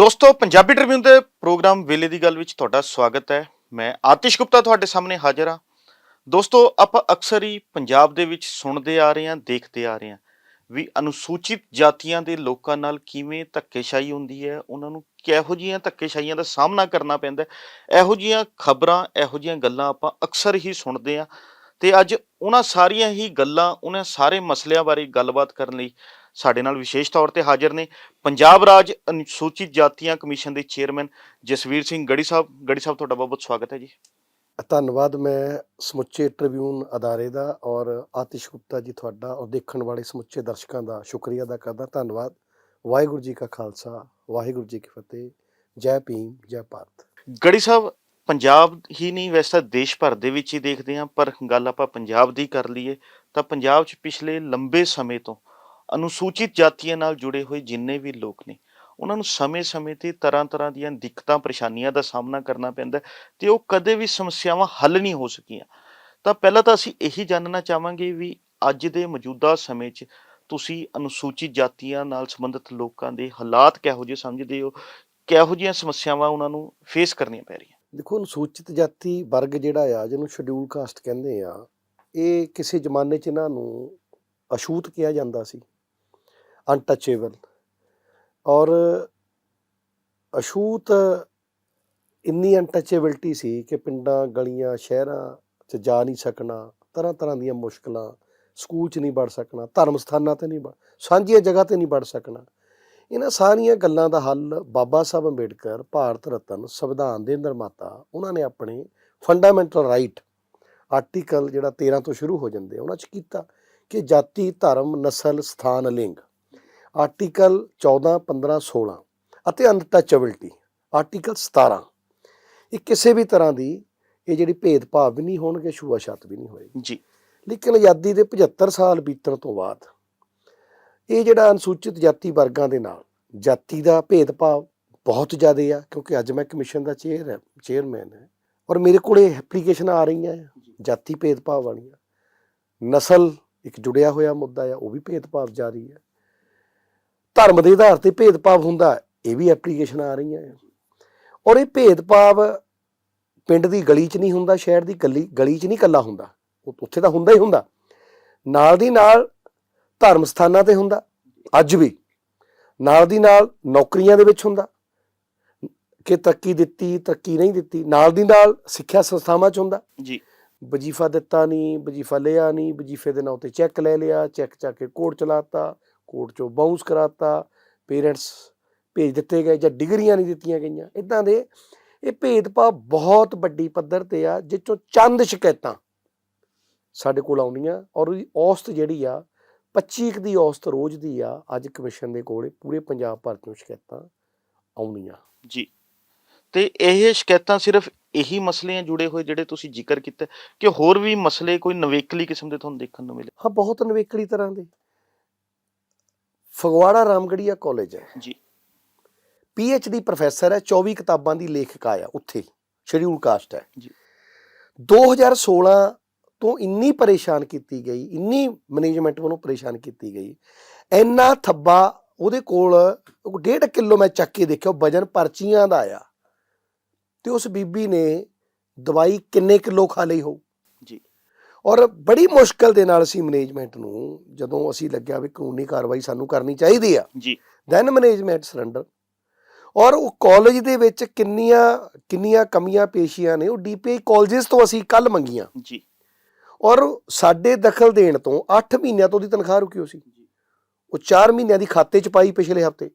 ਦੋਸਤੋ, ਪੰਜਾਬੀ ਟ੍ਰਿਬਿਊਨ ਦੇ ਪ੍ਰੋਗਰਾਮ ਵੇਲੇ ਦੀ ਗੱਲ ਵਿੱਚ ਤੁਹਾਡਾ ਸਵਾਗਤ ਹੈ। ਮੈਂ ਆਤਿਸ਼ ਗੁਪਤਾ ਤੁਹਾਡੇ ਸਾਹਮਣੇ ਹਾਜ਼ਰ ਹਾਂ। ਦੋਸਤੋ, ਆਪਾਂ ਅਕਸਰ ਹੀ ਪੰਜਾਬ ਦੇ ਵਿੱਚ ਸੁਣਦੇ ਆ ਰਹੇ ਹਾਂ, ਦੇਖਦੇ ਆ ਰਹੇ ਹਾਂ ਵੀ ਅਨੁਸੂਚਿਤ ਜਾਤੀਆਂ ਦੇ ਲੋਕਾਂ ਨਾਲ ਕਿਵੇਂ ਧੱਕੇਸ਼ਾਹੀ ਹੁੰਦੀ ਹੈ, ਉਹਨਾਂ ਨੂੰ ਕਿਹੋ ਜਿਹੀਆਂ ਧੱਕੇਸ਼ਾਹੀਆਂ ਦਾ ਸਾਹਮਣਾ ਕਰਨਾ ਪੈਂਦਾ ਇਹੋ ਜਿਹੀਆਂ ਖਬਰਾਂ, ਇਹੋ ਜਿਹੀਆਂ ਗੱਲਾਂ ਆਪਾਂ ਅਕਸਰ ਹੀ ਸੁਣਦੇ ਹਾਂ ਤੇ ਅੱਜ ਉਹਨਾਂ ਸਾਰੀਆਂ ਹੀ ਗੱਲਾਂ, ਉਹਨਾਂ ਸਾਰੇ ਮਸਲਿਆਂ ਬਾਰੇ ਗੱਲਬਾਤ ਕਰਨ ਲਈ ਸਾਡੇ ਨਾਲ ਵਿਸ਼ੇਸ਼ ਤੌਰ ਤੇ ਹਾਜ਼ਰ ਨੇ ਪੰਜਾਬ ਰਾਜ ਅਨੁਸੂਚਿਤ ਜਾਤੀਆਂ ਕਮਿਸ਼ਨ ਦੇ ਚੇਅਰਮੈਨ ਜਸਵੀਰ ਸਿੰਘ ਗੜੀ ਸਾਹਿਬ। ਗੜੀ ਸਾਹਿਬ ਤੁਹਾਡਾ ਬਹੁਤ ਬਹੁਤ ਸਵਾਗਤ ਹੈ ਜੀ। ਧੰਨਵਾਦ ਮੈਂ ਸਮੁੱਚੇ ਟ੍ਰਿਬਿਊਨ ਅਦਾਰੇ ਦਾ ਔਰ ਆਤਿਸ਼ ਗੁਪਤਾ ਜੀ ਤੁਹਾਡਾ ਔਰ ਦੇਖਣ ਵਾਲੇ ਸਮੁੱਚੇ ਦਰਸ਼ਕਾਂ ਦਾ ਸ਼ੁਕਰੀਆ ਅਦਾ ਕਰਦਾ। ਧੰਨਵਾਦ। ਵਾਹਿਗੁਰੂ ਜੀ ਕਾ ਖਾਲਸਾ ਵਾਹਿਗੁਰੂ ਜੀ ਕੀ ਫਤਿਹ। ਜੈ ਭੀਮ ਜੈ ਭਾਰਤ। ਗੜੀ ਸਾਹਿਬ ਪੰਜਾਬ ਹੀ ਨਹੀਂ ਵੈਸੇ ਤਾਂ ਦੇਸ਼ ਭਰ ਦੇ ਵਿੱਚ ਹੀ ਦੇਖਦੇ ਹਾਂ ਪਰ ਗੱਲ ਆਪਾਂ ਪੰਜਾਬ ਦੀ ਕਰ ਲਈਏ ਤਾਂ ਪੰਜਾਬ 'ਚ ਪਿਛਲੇ ਲੰਬੇ ਸਮੇਂ ਤੋਂ ਅਨੁਸੂਚਿਤ ਜਾਤੀਆਂ ਨਾਲ ਜੁੜੇ ਹੋਏ ਜਿੰਨੇ ਵੀ ਲੋਕ ਨੇ, ਉਹਨਾਂ ਨੂੰ ਸਮੇਂ-ਸਮੇਂ ਤੇ ਤਰ੍ਹਾਂ-ਤਰ੍ਹਾਂ ਦੀਆਂ ਦਿੱਕਤਾਂ, ਪਰੇਸ਼ਾਨੀਆਂ ਦਾ ਸਾਹਮਣਾ ਕਰਨਾ ਪੈਂਦਾ ਹੈ ਤੇ ਉਹ ਕਦੇ ਵੀ ਸਮੱਸਿਆਵਾਂ ਹੱਲ ਨਹੀਂ ਹੋ ਸਕੀਆਂ। ਤਾਂ ਪਹਿਲਾਂ ਤਾਂ ਅਸੀਂ ਇਹੀ ਜਾਣਨਾ ਚਾਹਾਂਗੇ ਵੀ ਅੱਜ ਦੇ ਮੌਜੂਦਾ ਸਮੇਂ 'ਚ ਤੁਸੀਂ ਅਨੁਸੂਚਿਤ ਜਾਤੀਆਂ ਨਾਲ ਸੰਬੰਧਿਤ ਲੋਕਾਂ ਦੇ ਹਾਲਾਤ ਕਿਹੋ ਜਿਹੇ ਸਮਝਦੇ ਹੋ? ਕਿਹੋ ਜਿਹੀਆਂ ਸਮੱਸਿਆਵਾਂ ਉਹਨਾਂ ਨੂੰ ਫੇਸ ਕਰਨੀਆਂ ਪੈ ਰਹੀਆਂ? ਦੇਖੋ, ਅਨੁਸੂਚਿਤ ਜਾਤੀ ਵਰਗ ਜਿਹੜਾ ਆ, ਜਿਹਨੂੰ ਸ਼ਡਿਊਲ ਕਾਸਟ ਕਹਿੰਦੇ ਆ, ਇਹ ਕਿਸੇ ਜ਼ਮਾਨੇ 'ਚ ਇਹਨਾਂ ਨੂੰ ਅਛੂਤ ਕਿਹਾ ਜਾਂਦਾ ਸੀ। ਅਨਟੱਚੇਬਲ ਔਰ ਅਛੂਤ ਇੰਨੀ ਅਨਟੱਚੇਬਿਲਟੀ ਸੀ ਕਿ ਪਿੰਡਾਂ, ਗਲੀਆਂ, ਸ਼ਹਿਰਾਂ 'ਚ ਜਾ ਨਹੀਂ ਸਕਣਾ ਤਰ੍ਹਾਂ ਤਰ੍ਹਾਂ ਦੀਆਂ ਮੁਸ਼ਕਲਾਂ, ਸਕੂਲ 'ਚ ਨਹੀਂ ਵੜ ਸਕਣਾ ਧਰਮ ਸਥਾਨਾਂ ਤੇ ਨਹੀਂ ਵੜ ਸਾਂਝੀਆਂ ਜਗ੍ਹਾ ਤੇ ਨਹੀਂ ਵੜ ਸਕਣਾ। ਇਹਨਾਂ ਸਾਰੀਆਂ ਗੱਲਾਂ ਦਾ ਹੱਲ ਬਾਬਾ ਸਾਹਿਬ ਅੰਬੇਡਕਰ, ਭਾਰਤ ਰਤਨ, ਸੰਵਿਧਾਨ ਦੇ ਨਿਰਮਾਤਾ, ਉਹਨਾਂ ਨੇ ਆਪਣੇ ਫੰਡਾਮੈਂਟਲ ਰਾਈਟ ਆਰਟੀਕਲ ਜਿਹੜਾ 13 ਤੋਂ ਸ਼ੁਰੂ ਹੋ ਜਾਂਦੇ ਉਹਨਾਂ 'ਚ ਕੀਤਾ ਕਿ ਜਾਤੀ, ਧਰਮ, ਨਸਲ, ਸਥਾਨ, ਲਿੰਗ। ਆਰਟੀਕਲ 14 15 16 ਅਤੇ ਅਨਟੱਚੇਬਿਲਟੀ ਆਰਟੀਕਲ 17 ਇਹ ਕਿਸੇ ਵੀ ਤਰ੍ਹਾਂ ਦੀ ਇਹ ਜਿਹੜੀ ਭੇਦਭਾਵ ਵੀ ਨਹੀਂ ਹੋਣਗੇ ਛੂਆ-ਛਾਤ ਵੀ ਨਹੀਂ ਹੋਏਗੀ। ਜੀ। ਲੇਕਿਨ ਆਜ਼ਾਦੀ ਦੇ 75 ਸਾਲ ਬੀਤਣ ਤੋਂ ਬਾਅਦ ਇਹ ਜਿਹੜਾ ਅਨੁਸੂਚਿਤ ਜਾਤੀ ਵਰਗਾਂ ਦੇ ਨਾਲ ਜਾਤੀ ਦਾ ਭੇਦਭਾਵ ਬਹੁਤ ਜ਼ਿਆਦਾ ਆ ਕਿਉਂਕਿ ਅੱਜ ਮੈਂ ਕਮਿਸ਼ਨ ਦਾ ਚੇਅਰ ਹੈ ਚੇਅਰਮੈਨ ਹੈ ਔਰ ਮੇਰੇ ਕੋਲ ਇਹ ਐਪਲੀਕੇਸ਼ਨਾਂ ਆ ਰਹੀਆਂ ਆ ਜਾਤੀ ਭੇਦਭਾਵ ਵਾਲੀਆਂ। ਨਸਲ ਇੱਕ ਜੁੜਿਆ ਹੋਇਆ ਮੁੱਦਾ ਆ ਉਹ ਵੀ ਭੇਦਭਾਵ ਜਾਰੀ ਹੈ ਧਰਮ ਦੇ ਆਧਾਰ ਤੇ ਭੇਦਭਾਵ ਹੁੰਦਾ ਇਹ ਵੀ ਐਪਲੀਕੇਸ਼ਨਾਂ ਆ ਰਹੀਆਂ ਆ। ਔਰ ਇਹ ਭੇਦਭਾਵ ਪਿੰਡ ਦੀ ਗਲੀ 'ਚ ਨਹੀਂ ਹੁੰਦਾ ਸ਼ਹਿਰ ਦੀ ਗਲੀ ਗਲੀ 'ਚ ਨਹੀਂ ਕੱਲਾ ਹੁੰਦਾ। ਉਹ ਉੱਥੇ ਤਾਂ ਹੁੰਦਾ ਹੀ ਹੁੰਦਾ। ਨਾਲ ਦੀ ਨਾਲ ਧਰਮ ਸਥਾਨਾਂ ਤੇ ਹੁੰਦਾ ਅੱਜ ਵੀ। ਨਾਲ ਦੀ ਨਾਲ ਨੌਕਰੀਆਂ ਦੇ ਵਿੱਚ ਹੁੰਦਾ। ਕਿ ਤਰੱਕੀ ਦਿੱਤੀ ਤਰੱਕੀ ਨਹੀਂ ਦਿੱਤੀ। ਨਾਲ ਦੀ ਨਾਲ ਸਿੱਖਿਆ ਸੰਸਥਾਵਾਂ 'ਚ ਹੁੰਦਾ। ਜੀ। ਵਜੀਫਾ ਦਿੱਤਾ ਨਹੀਂ ਵਜੀਫਾ ਲਿਆ ਨਹੀਂ ਵਜੀਫੇ ਦੇ ਨਾਂ ਤੇ ਚੈੱਕ ਲੈ ਲਿਆ ਚੈੱਕ ਚੱਕ ਕੇ ਕੋਰਟ ਚਲਾਤਾ ਕੋਰਟ 'ਚੋਂ ਬਾਉਂਸ ਕਰਾਤਾ ਪੇਰੈਂਟਸ ਭੇਜ ਦਿੱਤੇ ਗਏ ਜਾਂ ਡਿਗਰੀਆਂ ਨਹੀਂ ਦਿੱਤੀਆਂ ਗਈਆਂ। ਇਦਾਂ ਦੇ ਇਹ ਭੇਦਭਾਵ ਬਹੁਤ ਵੱਡੀ ਪੱਧਰ ਤੇ ਆ ਜਿਹ 'ਚੋਂ ਚੰਦ ਸ਼ਿਕਾਇਤਾਂ ਸਾਡੇ ਕੋਲ ਆਉਂਦੀਆਂ ਔਰ ਉਹਦੀ ਔਸਤ ਜਿਹੜੀ ਆ 25 ਕੁ ਦੀ ਔਸਤ ਰੋਜ਼ ਦੀ ਆ ਅੱਜ ਕਮਿਸ਼ਨ ਦੇ ਕੋਲੇ ਪੂਰੇ ਪੰਜਾਬ ਭਰ ਤੋਂ ਸ਼ਿਕਾਇਤਾਂ ਆਉਂਦੀਆਂ। ਜੀ। ਤੇ ਇਹ ਸ਼ਿਕਾਇਤਾਂ ਸਿਰਫ ਇਹੀ ਮਸਲਿਆਂ ਜੁੜੇ ਹੋਏ ਜਿਹੜੇ ਤੁਸੀਂ ਜ਼ਿਕਰ ਕੀਤਾ ਕਿ ਹੋਰ ਵੀ ਮਸਲੇ ਕੋਈ ਨਵੇਕਲੀ ਕਿਸਮ ਦੇ ਤੁਹਾਨੂੰ ਦੇਖਣ ਨੂੰ ਮਿਲੇ? ਹਾਂ ਬਹੁਤ ਨਵੇਕਲੀ ਤਰ੍ਹਾਂ ਦੇ। ਫਗਵਾੜਾ ਰਾਮਗੜੀਆ ਕਾਲਜ ਹੈ। ਜੀ। ਪੀ ਡੀ ਪ੍ਰੋਫੈਸਰ ਹੈ 24 ਕਿਤਾਬਾਂ ਦੀ ਲੇਖਕਾ ਆ ਉੱਥੇ ਸ਼ਡਿਊਲ ਕਾਸਟ ਹੈ। ਜੀ। 2016 ਤੋਂ ਇੰਨੀ ਪਰੇਸ਼ਾਨ ਕੀਤੀ ਗਈ ਇੰਨੀ ਮੈਨੇਜਮੈਂਟ ਵੱਲੋਂ ਪਰੇਸ਼ਾਨ ਕੀਤੀ ਗਈ ਇੰਨਾ ਥੱਬਾ ਉਹਦੇ ਕੋਲ 1.5 ਕਿਲੋ ਮੈਂ ਚੱਕ ਕੇ ਦੇਖਿਆ ਵਜਨ ਪਰਚੀਆਂ ਦਾ ਆ ਤੇ ਉਸ ਬੀਬੀ ਨੇ ਦਵਾਈ ਕਿੰਨੇ ਕਿਲੋ ਖਾ ਲਈ ਹੋਊ? ਔਰ ਬੜੀ ਮੁਸ਼ਕਲ ਦੇ ਨਾਲ ਅਸੀਂ ਮੈਨੇਜਮੈਂਟ ਨੂੰ ਜਦੋਂ ਅਸੀਂ ਲੱਗਿਆ ਵੀ ਕਾਨੂੰਨੀ ਕਾਰਵਾਈ ਸਾਨੂੰ ਕਰਨੀ ਚਾਹੀਦੀ ਆ ਜੀ। ਦੈਨ ਮੈਨੇਜਮੈਂਟ ਸਰੈਂਡਰ ਔਰ ਉਹ ਕਾਲਜ ਦੇ ਵਿੱਚ ਕਿੰਨੀਆਂ ਕਿੰਨੀਆਂ ਕਮੀਆਂ ਪੇਸ਼ੀਆਂ ਨੇ ਉਹ ਡੀਪੀਆਈ ਕਾਲਜਸ ਤੋਂ ਅਸੀਂ ਕੱਲ ਮੰਗੀਆਂ। ਜੀ। ਔਰ ਸਾਡੇ ਦਖਲ ਦੇਣ ਤੋਂ 8 ਮਹੀਨਿਆਂ ਤੋਂ ਦੀ ਤਨਖਾਹ ਰੁਕੀ ਹੋ ਸੀ। ਉਹ 4 ਮਹੀਨਿਆਂ ਦੀ ਖਾਤੇ 'ਚ ਪਾਈ ਪਿਛਲੇ ਹਫ਼ਤੇ।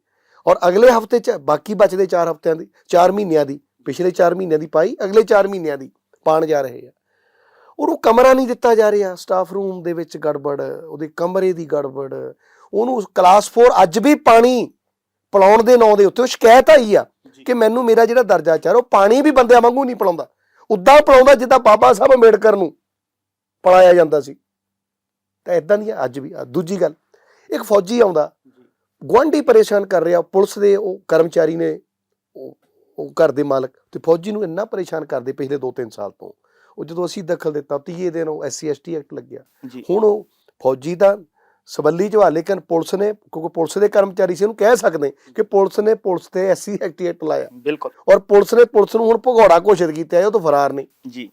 ਔਰ ਅਗਲੇ ਹਫ਼ਤੇ 'ਚ ਬਾਕੀ ਬਚਦੇ 4 ਹਫਤਿਆਂ ਦੀ 4 ਮਹੀਨਿਆਂ ਦੀ ਪਿਛਲੇ 4 ਮਹੀਨਿਆਂ ਦੀ ਪਾਈ ਅਗਲੇ 4 ਮਹੀਨਿਆਂ ਦੀ ਪਾਣ ਜਾ ਰਹੇ ਆ। ਉਹਨੂੰ ਕਮਰਾ ਨਹੀਂ ਦਿੱਤਾ ਜਾ ਰਿਹਾ ਸਟਾਫ ਰੂਮ ਦੇ ਵਿੱਚ ਗੜਬੜ ਉਹਦੇ ਕਮਰੇ ਦੀ ਗੜਬੜ ਉਹਨੂੰ ਕਲਾਸ 4 ਅੱਜ ਵੀ ਪਾਣੀ ਪਿਲਾਉਣ ਦੇ ਨਾਂ ਦੇ ਉੱਤੇ ਉਹ ਸ਼ਿਕਾਇਤ ਆਈ ਆ ਕਿ ਮੈਨੂੰ ਮੇਰਾ ਜਿਹੜਾ ਦਰਜਾ ਚਾਰ ਉਹ ਪਾਣੀ ਵੀ ਬੰਦਿਆਂ ਵਾਂਗੂ ਨਹੀਂ ਪਿਲਾਉਂਦਾ। ਉਦਾਂ ਪਿਲਾਉਂਦਾ ਜਿੱਦਾਂ ਬਾਬਾ ਸਾਹਿਬ ਅੰਬੇਡਕਰ ਨੂੰ ਪੜਾਇਆ ਜਾਂਦਾ ਸੀ। ਤਾਂ ਇਦਾਂ ਦੀ ਅੱਜ ਵੀ ਆ ਦੂਜੀ ਗੱਲ ਇੱਕ ਫੌਜੀ ਆਉਂਦਾ ਗੁਆਂਢੀ ਪਰੇਸ਼ਾਨ ਕਰ ਰਿਹਾ ਪੁਲਿਸ ਦੇ ਉਹ ਕਰਮਚਾਰੀ ਨੇ ਉਹ ਘਰ ਦੇ ਮਾਲਕ ਤੇ ਫੌਜੀ ਨੂੰ ਇੰਨਾ ਪਰੇਸ਼ਾਨ ਕਰਦੇ ਪਿਛਲੇ 2-3 ਸਾਲ ਤੋਂ। ਉਹ ਜਦੋਂ ਅਸੀਂ ਦਖਲ ਦਿੱਤਾ ਤੀਏ ਦਿਨ ਉਹ ਐਸਸੀ ਐਸਟੀ ਐਕਟ ਲੱਗਿਆ। ਹੁਣ ਉਹ ਫੌਜੀ ਦਾ ਸਬੱਲੀ ਚ ਲੇਕਿਨ ਪੁਲਿਸ ਨੇ ਕਿਉਂਕਿ ਪੁਲਿਸ ਦੇ ਕਰਮਚਾਰੀ ਸੀ ਇਹਨੂੰ ਕਹਿ ਸਕਦੇ ਕਿ ਪੁਲਿਸ ਨੇ ਪੁਲਿਸ ਤੇ ਐਸਸੀ ਐਕਟੀਵੇਟ ਲਾਇਆ। ਬਿਲਕੁਲ। ਔਰ ਪੁਲਿਸ ਨੇ ਪੁਲਿਸ ਨੂੰ ਹੁਣ ਭਗੌੜਾ ਘੋਸ਼ਿਤ ਕੀਤਾ ਹੈ ਉਹ ਤੋਂ ਫਰਾਰ ਨੇ। ਜੀ।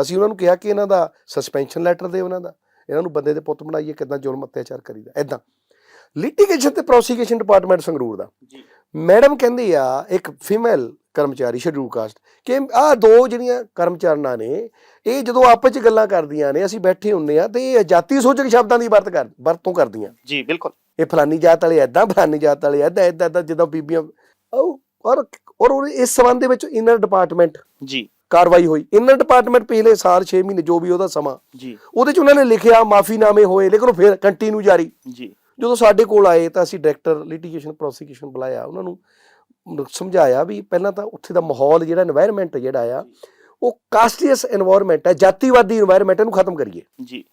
ਅਸੀਂ ਉਹਨਾਂ ਨੂੰ ਕਿਹਾ ਕਿ ਇਹਨਾਂ ਦਾ ਸਸਪੈਂਸ਼ਨ ਲੈਟਰ ਦੇ ਉਹਨਾਂ ਦਾ। ਇਹਨਾਂ ਨੂੰ ਬੰਦੇ ਦੇ ਪੁੱਤ ਬਣਾਈਏ ਕਿਦਾਂ ਜ਼ੁਲਮ ਅਤਿਆਚਾਰ ਕਰੀਦਾ ਐਦਾਂ ਲਿਟੀਗੇਸ਼ਨ ਤੇ ਪ੍ਰੋਸੀਕਿਊਸ਼ਨ ਡਿਪਾਰਟਮੈਂਟ ਸੰਗਰੂਰ ਦਾ। ਜੀ। ਮੈਡਮ ਕਹਿੰਦੀ ਆ ਇੱਕ ਫੀਮੇਲ ਕਰਮਚਾਰੀ ਸ਼ਡਿਊਲ ਕਾਸਟ ਕਿ ਆਹ ਦੋ ਜਿਹੜੀਆਂ ਕਰਮਚਾਰੀਆਂ ਨੇ ਇਹ ਜਦੋਂ ਆਪਸ ਚ ਗੱਲਾਂ ਕਰਦੀਆਂ ਨੇ ਅਸੀਂ ਬੈਠੇ ਹੁੰਨੇ ਆ ਤੇ ਇਹ ਜਾਤੀ ਸੂਚਕ ਸ਼ਬਦਾਂ ਦੀ ਵਰਤ ਕਰ ਵਰਤੋਂ ਕਰਦੀਆਂ। ਜੀ ਬਿਲਕੁਲ। ਇਹ ਫਲਾਨੀ ਜਾਤ ਵਾਲੇ ਐਦਾਂ ਫਲਾਨੀ ਜਾਤ ਵਾਲੇ ਐਦਾਂ ਐਦਾਂ ਐਦਾਂ ਜਿੱਦਾਂ ਬੀਬੀਆਂ ਔਰ ਔਰ ਇਸ ਸੰਬੰਧ ਦੇ ਵਿੱਚ ਇਨਰ ਡਿਪਾਰਟਮੈਂਟ ਜੀ। ਕਾਰਵਾਈ ਹੋਈ। ਇਨਰ ਡਿਪਾਰਟਮੈਂਟ ਪਿਛਲੇ ਸਾਲ 6 ਮਹੀਨੇ ਜੋ ਵੀ ਉਹਦਾ ਸਮਾਂ ਜੀ। ਉਹਦੇ ਚ ਉਹਨਾਂ ਨੇ ਲਿਖਿਆ ਮਾਫੀਨਾਮੇ ਹੋਏ ਲੇਕਿਨ ਉਹ ਫਿਰ ਕੰਟੀਨਿਊ ਜਾਰੀ। ਜੀ। ਜਦੋਂ ਸਾਡੇ ਕੋਲ ਆਏ ਤਾਂ ਅਸੀਂ ਡਾਇਰੈਕਟਰ ਲਿਟੀਗੇਸ਼ਨ ਪ੍ਰੋਸੀਕਿਊਸ਼ਨ ਬੁਲਾਇਆ ਉਹਨਾਂ ਨੂੰ ਸਮਝਾਇਆ ਵੀ ਪਹਿਲਾਂ ਤਾਂ ਉੱਥੇ ਦਾ ਮਾਹੌਲ ਜਿਹੜਾ এনवायरमेंट ਜਿਹੜਾ ਆ ਉਹ ਕਾਸਟੀਅਸ এনवायरमेंट ਹੈ ਜਾਤੀਵਾਦੀ এনवायरमेंट ਇਹਨੂੰ ਖਤਮ ਕਰੀਏ। ਜੀ।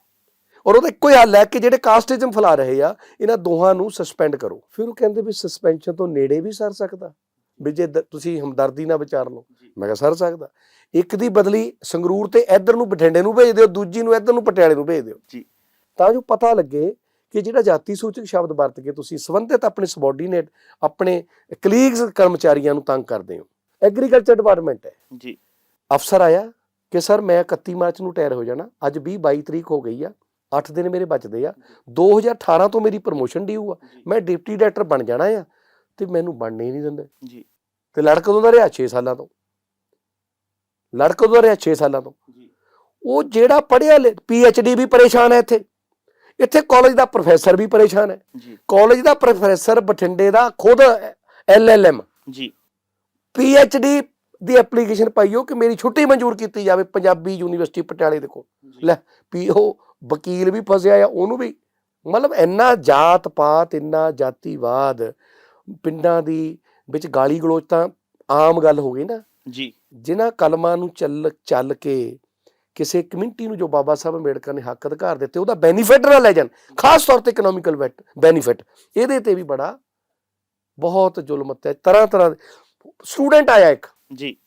ਔਰ ਉਹਦਾ ਇੱਕੋ ਹੀ ਹੱਲ ਹੈ ਕਿ ਜਿਹੜੇ ਕਾਸਟਿਜ਼ਮ ਫਲਾ ਰਹੇ ਆ ਇਹਨਾਂ ਦੋਹਾਂ ਨੂੰ ਸਸਪੈਂਡ ਕਰੋ। ਫਿਰ ਉਹ ਕਹਿੰਦੇ ਵੀ ਸਸਪੈਂਸ਼ਨ ਤੋਂ ਨੇੜੇ ਵੀ ਸਰ ਸਕਦਾ। ਵੀ ਜੇ ਤੁਸੀਂ ਹਮਦਰਦੀ ਨਾਲ ਵਿਚਾਰ ਲਓ ਮੈਂ ਕਿਹਾ ਸਰ ਸਕਦਾ। ਇੱਕ ਦੀ ਬਦਲੀ ਸੰਗਰੂਰ ਤੇ ਇੱਧਰ ਨੂੰ ਬਠਿੰਡੇ ਨੂੰ ਭੇਜ ਦਿਓ ਦੂਜੀ ਨੂੰ ਇੱਧਰ ਨੂੰ ਪਟਿਆਲੇ ਨੂੰ ਭੇਜ ਦਿਓ। ਜੀ। ਤਾਂ ਜੋ ਪਤਾ ਲੱਗੇ ਕਿ ਜਿਹੜਾ ਜਾਤੀ ਸੂਚਕ ਸ਼ਬਦ ਵਰਤ ਕੇ ਤੁਸੀਂ ਸੰਬੰਧਿਤ ਆਪਣੇ ਸਬੋਰਡੀਨੇਟ ਆਪਣੇ ਕਲੀਗਸ ਕਰਮਚਾਰੀਆਂ ਨੂੰ ਤੰਗ ਕਰਦੇ ਹੋ। ਐਗਰੀਕਲਚਰ ਡਿਪਾਰਟਮੈਂਟ ਹੈ। ਜੀ। ਅਫਸਰ ਆਇਆ ਕਿ ਸਰ ਮੈਂ 31 ਮਾਰਚ ਨੂੰ ਟਾਇਰ ਹੋ ਜਾਣਾ। ਅੱਜ 20 22 ਤਰੀਕ ਹੋ ਗਈ ਆ। 8 ਦਿਨ ਮੇਰੇ ਬਚਦੇ ਆ। 2018 ਤੋਂ ਮੇਰੀ ਪ੍ਰਮੋਸ਼ਨ ਡਿਊ ਆ। ਮੈਂ ਡਿਪਟੀ ਡਾਇਰੈਕਟਰ ਬਣ ਜਾਣਾ ਆ। ਤੇ ਮੈਨੂੰ ਬਣਨੇ ਹੀ ਨਹੀਂ ਦਿੰਦੇ। ਜੀ। ਤੇ ਲੜ ਕਦੋਂ ਦਾ ਰਿਹਾ 6 ਸਾਲਾਂ ਤੋਂ। ਲੜ ਕਦੋਂ ਦਾ ਰਿਹਾ 6 ਸਾਲਾਂ ਤੋਂ। ਜੀ। ਉਹ ਜਿਹੜਾ ਪੜਿਆ ਡੀ ਵੀ ਪਰੇਸ਼ਾਨ ਹੈ ਇੱਥੇ। ਇੱਥੇ ਕਾਲਜ ਦਾ ਪ੍ਰੋਫੈਸਰ ਵੀ ਪਰੇਸ਼ਾਨ ਹੈ। ਜੀ। ਕਾਲਜ ਦਾ ਪ੍ਰੋਫੈਸਰ ਬਠਿੰਡੇ ਦਾ ਖੁਦ ਐਲਐਲਐਮ ਜੀ। ਡੀ ਦੀ ਐਪਲੀਕੇਸ਼ਨ ਪਾਈਓ ਕਿ ਮੇਰੀ ਛੁੱਟੀ ਮਨਜ਼ੂਰ ਕੀਤੀ ਜਾਵੇ ਪੰਜਾਬੀ ਯੂਨੀਵਰਸਿਟੀ ਪਟਿਆਲੇ ਦੇ ਕੋਲ। ਲੈ ਪੀਓ ਵਕੀਲ ਵੀ ਫਸਿਆ ਆ ਉਹਨੂੰ ਵੀ। ਮਤਲਬ ਇੰਨਾ ਜਾਤ ਪਾਤ ਇੰਨਾ ਜਾਤੀਵਾਦ ਪਿੰਡਾਂ ਦੀ ਵਿੱਚ ਗਾਲੀ ਗਲੋਚ ਤਾਂ ਆਮ ਗੱਲ ਹੋ ਗਈ ਨਾ। ਜੀ। ਜਿਨ੍ਹਾਂ ਕਲਮਾਂ ਨੂੰ ਚੱਲ ਚੱਲ ਕੇ ਕਿਸੇ ਕਮਿਊਨਿਟੀ ਨੂੰ ਜੋ ਬਾਬਾ ਸਾਹਿਬ ਅੰਬੇਡਕਰ ਨੇ ਹੱਕ ਅਧਿਕਾਰ ਦਿੱਤੇ ਉਹਦਾ ਬੈਨੀਫਿਟ ਨਾ ਲੈ ਜਾਣ। ਖਾਸ ਤੌਰ ਤੇ ਇਕਨੋਮਿਕਲ ਬੈਨੀਫਿਟ ਇਹਦੇ ਤੇ ਵੀ ਬੜਾ ਬਹੁਤ ਜ਼ੁਲਮ ਹੈ। ਤਰ੍ਹਾਂ ਤਰ੍ਹਾਂ ਸਟੂਡੈਂਟ ਆਇਆ ਇੱਕ। ਜੀ।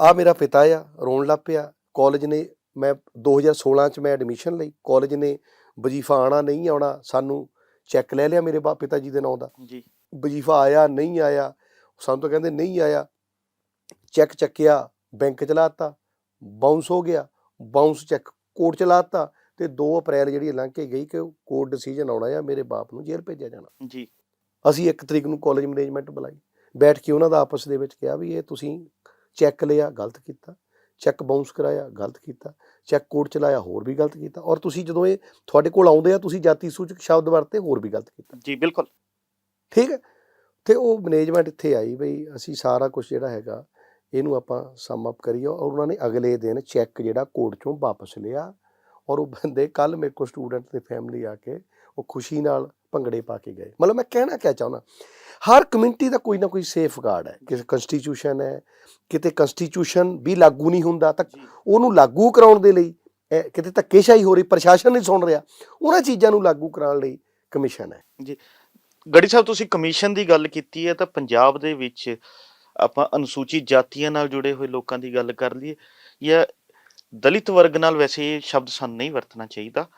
ਆ ਮੇਰਾ ਪਿਤਾ ਆ ਰੋਣ ਲੱਗ ਪਿਆ। ਕਾਲਜ ਨੇ ਮੈਂ 2016 ਚ ਮੈਂ ਐਡਮਿਸ਼ਨ ਲਈ। ਕਾਲਜ ਨੇ ਵਜੀਫਾ ਆਣਾ ਨਹੀਂ ਆਉਣਾ ਸਾਨੂੰ ਚੈੱਕ ਲੈ ਲਿਆ ਮੇਰੇ ਬਾਪ ਪਿਤਾ ਜੀ ਦੇ ਨਾਂ ਦਾ। ਜੀ। ਵਜੀਫਾ ਆਇਆ ਨਹੀਂ ਆਇਆ ਸਾਨੂੰ ਤਾਂ ਕਹਿੰਦੇ ਨਹੀਂ ਆਇਆ। ਚੈੱਕ ਚੱਕਿਆ ਬੈਂਕ ਚਲਾਤਾ ਬਾਉਂਸ ਹੋ ਗਿਆ। ਬਾਉਂਸ ਚੈੱਕ ਕੋਰਟ ਚਲਾਤਾ ਤੇ 2 ਅਪ੍ਰੈਲ ਜਿਹੜੀ ਲੰਘ ਕੇ ਗਈ ਕਿ ਕੋਰਟ ਡਿਸੀਜਨ ਆਉਣਾ ਆ ਮੇਰੇ ਬਾਪ ਨੂੰ ਜੇਲ੍ਹ ਭੇਜਿਆ ਜਾਣਾ। ਜੀ। ਅਸੀਂ ਇੱਕ ਤਰੀਕ ਨੂੰ ਕਾਲਜ ਮੈਨੇਜਮੈਂਟ ਬੁਲਾਈ। ਬੈਠ ਕੇ ਉਹਨਾਂ ਦਾ ਆਪਸ ਦੇ ਵਿੱਚ ਕਿਹਾ ਵੀ ਇਹ ਤੁਸੀਂ ਚੈੱਕ ਲਿਆ ਗਲਤ ਕੀਤਾ। ਚੈੱਕ ਬਾਉਂਸ ਕਰਾਇਆ ਗਲਤ ਕੀਤਾ। ਚੈੱਕ ਕੋਡ ਚਲਾਇਆ ਹੋਰ ਵੀ ਗਲਤ ਕੀਤਾ। ਔਰ ਤੁਸੀਂ ਜਦੋਂ ਇਹ ਤੁਹਾਡੇ ਕੋਲ ਆਉਂਦੇ ਆ ਤੁਸੀਂ ਜਾਤੀ ਸੂਚਕ ਸ਼ਬਦ ਵਰਤੇ ਹੋਰ ਵੀ ਗਲਤ ਕੀਤਾ। ਜੀ ਬਿਲਕੁਲ। ਠੀਕ ਹੈ? ਤੇ ਉਹ ਮੈਨੇਜਮੈਂਟ ਇੱਥੇ ਆਈ ਬਈ ਅਸੀਂ ਸਾਰਾ ਕੁਝ ਜਿਹੜਾ ਹੈਗਾ ਇਹਨੂੰ ਆਪਾਂ ਸਮ ਅਪ ਕਰੀਏ ਔਰ ਉਹਨਾਂ ਨੇ ਅਗਲੇ ਦਿਨ ਚੈੱਕ ਜਿਹੜਾ ਕੋਰਟ ਚੋਂ ਵਾਪਸ ਲਿਆ ਔਰ ਉਹ ਬੰਦੇ ਕੱਲ ਮੇਰੇ ਕੋਲ ਸਟੂਡੈਂਟ ਤੇ ਫੈਮਿਲੀ ਆ ਕੇ ਉਹ ਖੁਸ਼ੀ ਨਾਲ ਭੰਗੜੇ ਪਾ ਕੇ ਗਏ। ਮਤਲਬ ਮੈਂ ਕਹਿਣਾ ਕਿਆ ਚਾਹੁੰਦਾ ਹਰ ਕਮਿਊਨਿਟੀ ਦਾ ਕੋਈ ਨਾ ਕੋਈ ਸੇਫ ਗਾਰਡ ਹੈ। ਕਿਸੇ ਕਨਸਟੀਟਿਊਸ਼ਨ ਹੈ ਕਿਤੇ ਕਨਸਟੀਟਿਊਸ਼ਨ ਵੀ ਲਾਗੂ ਨਹੀਂ ਹੁੰਦਾ ਤਾਂ ਜੀ। ਉਹਨੂੰ ਲਾਗੂ ਕਰਾਉਣ ਦੇ ਲਈ ਕਿਤੇ ਧੱਕੇਸ਼ਾਹੀ ਹੋ ਰਹੀ ਪ੍ਰਸ਼ਾਸਨ ਨਹੀਂ ਸੁਣ ਰਿਹਾ ਉਹਨਾਂ ਚੀਜ਼ਾਂ ਨੂੰ ਲਾਗੂ ਕਰਾਉਣ ਲਈ ਕਮਿਸ਼ਨ ਹੈ। ਗੜੀ ਸਾਹਿਬ ਤੁਸੀਂ ਕਮਿਸ਼ਨ ਦੀ ਗੱਲ ਕੀਤੀ ਹੈ ਤਾਂ ਪੰਜਾਬ ਦੇ ਵਿੱਚ ਆਪਾਂ ਅਨੁਸੂਚਿਤ ਜਾਤੀਆਂ ਨਾਲ ਜੁੜੇ ਹੋਏ ਲੋਕਾਂ ਦੀ ਗੱਲ ਕਰ ਲਈਏ ਜਾਂ ਦਲਿਤ ਵਰਗ ਨਾਲ ਵੈਸੇ ਇਹ ਸ਼ਬਦ ਸਾਨੂੰ ਨਹੀਂ ਵਰਤਣਾ ਚਾਹੀਦਾ।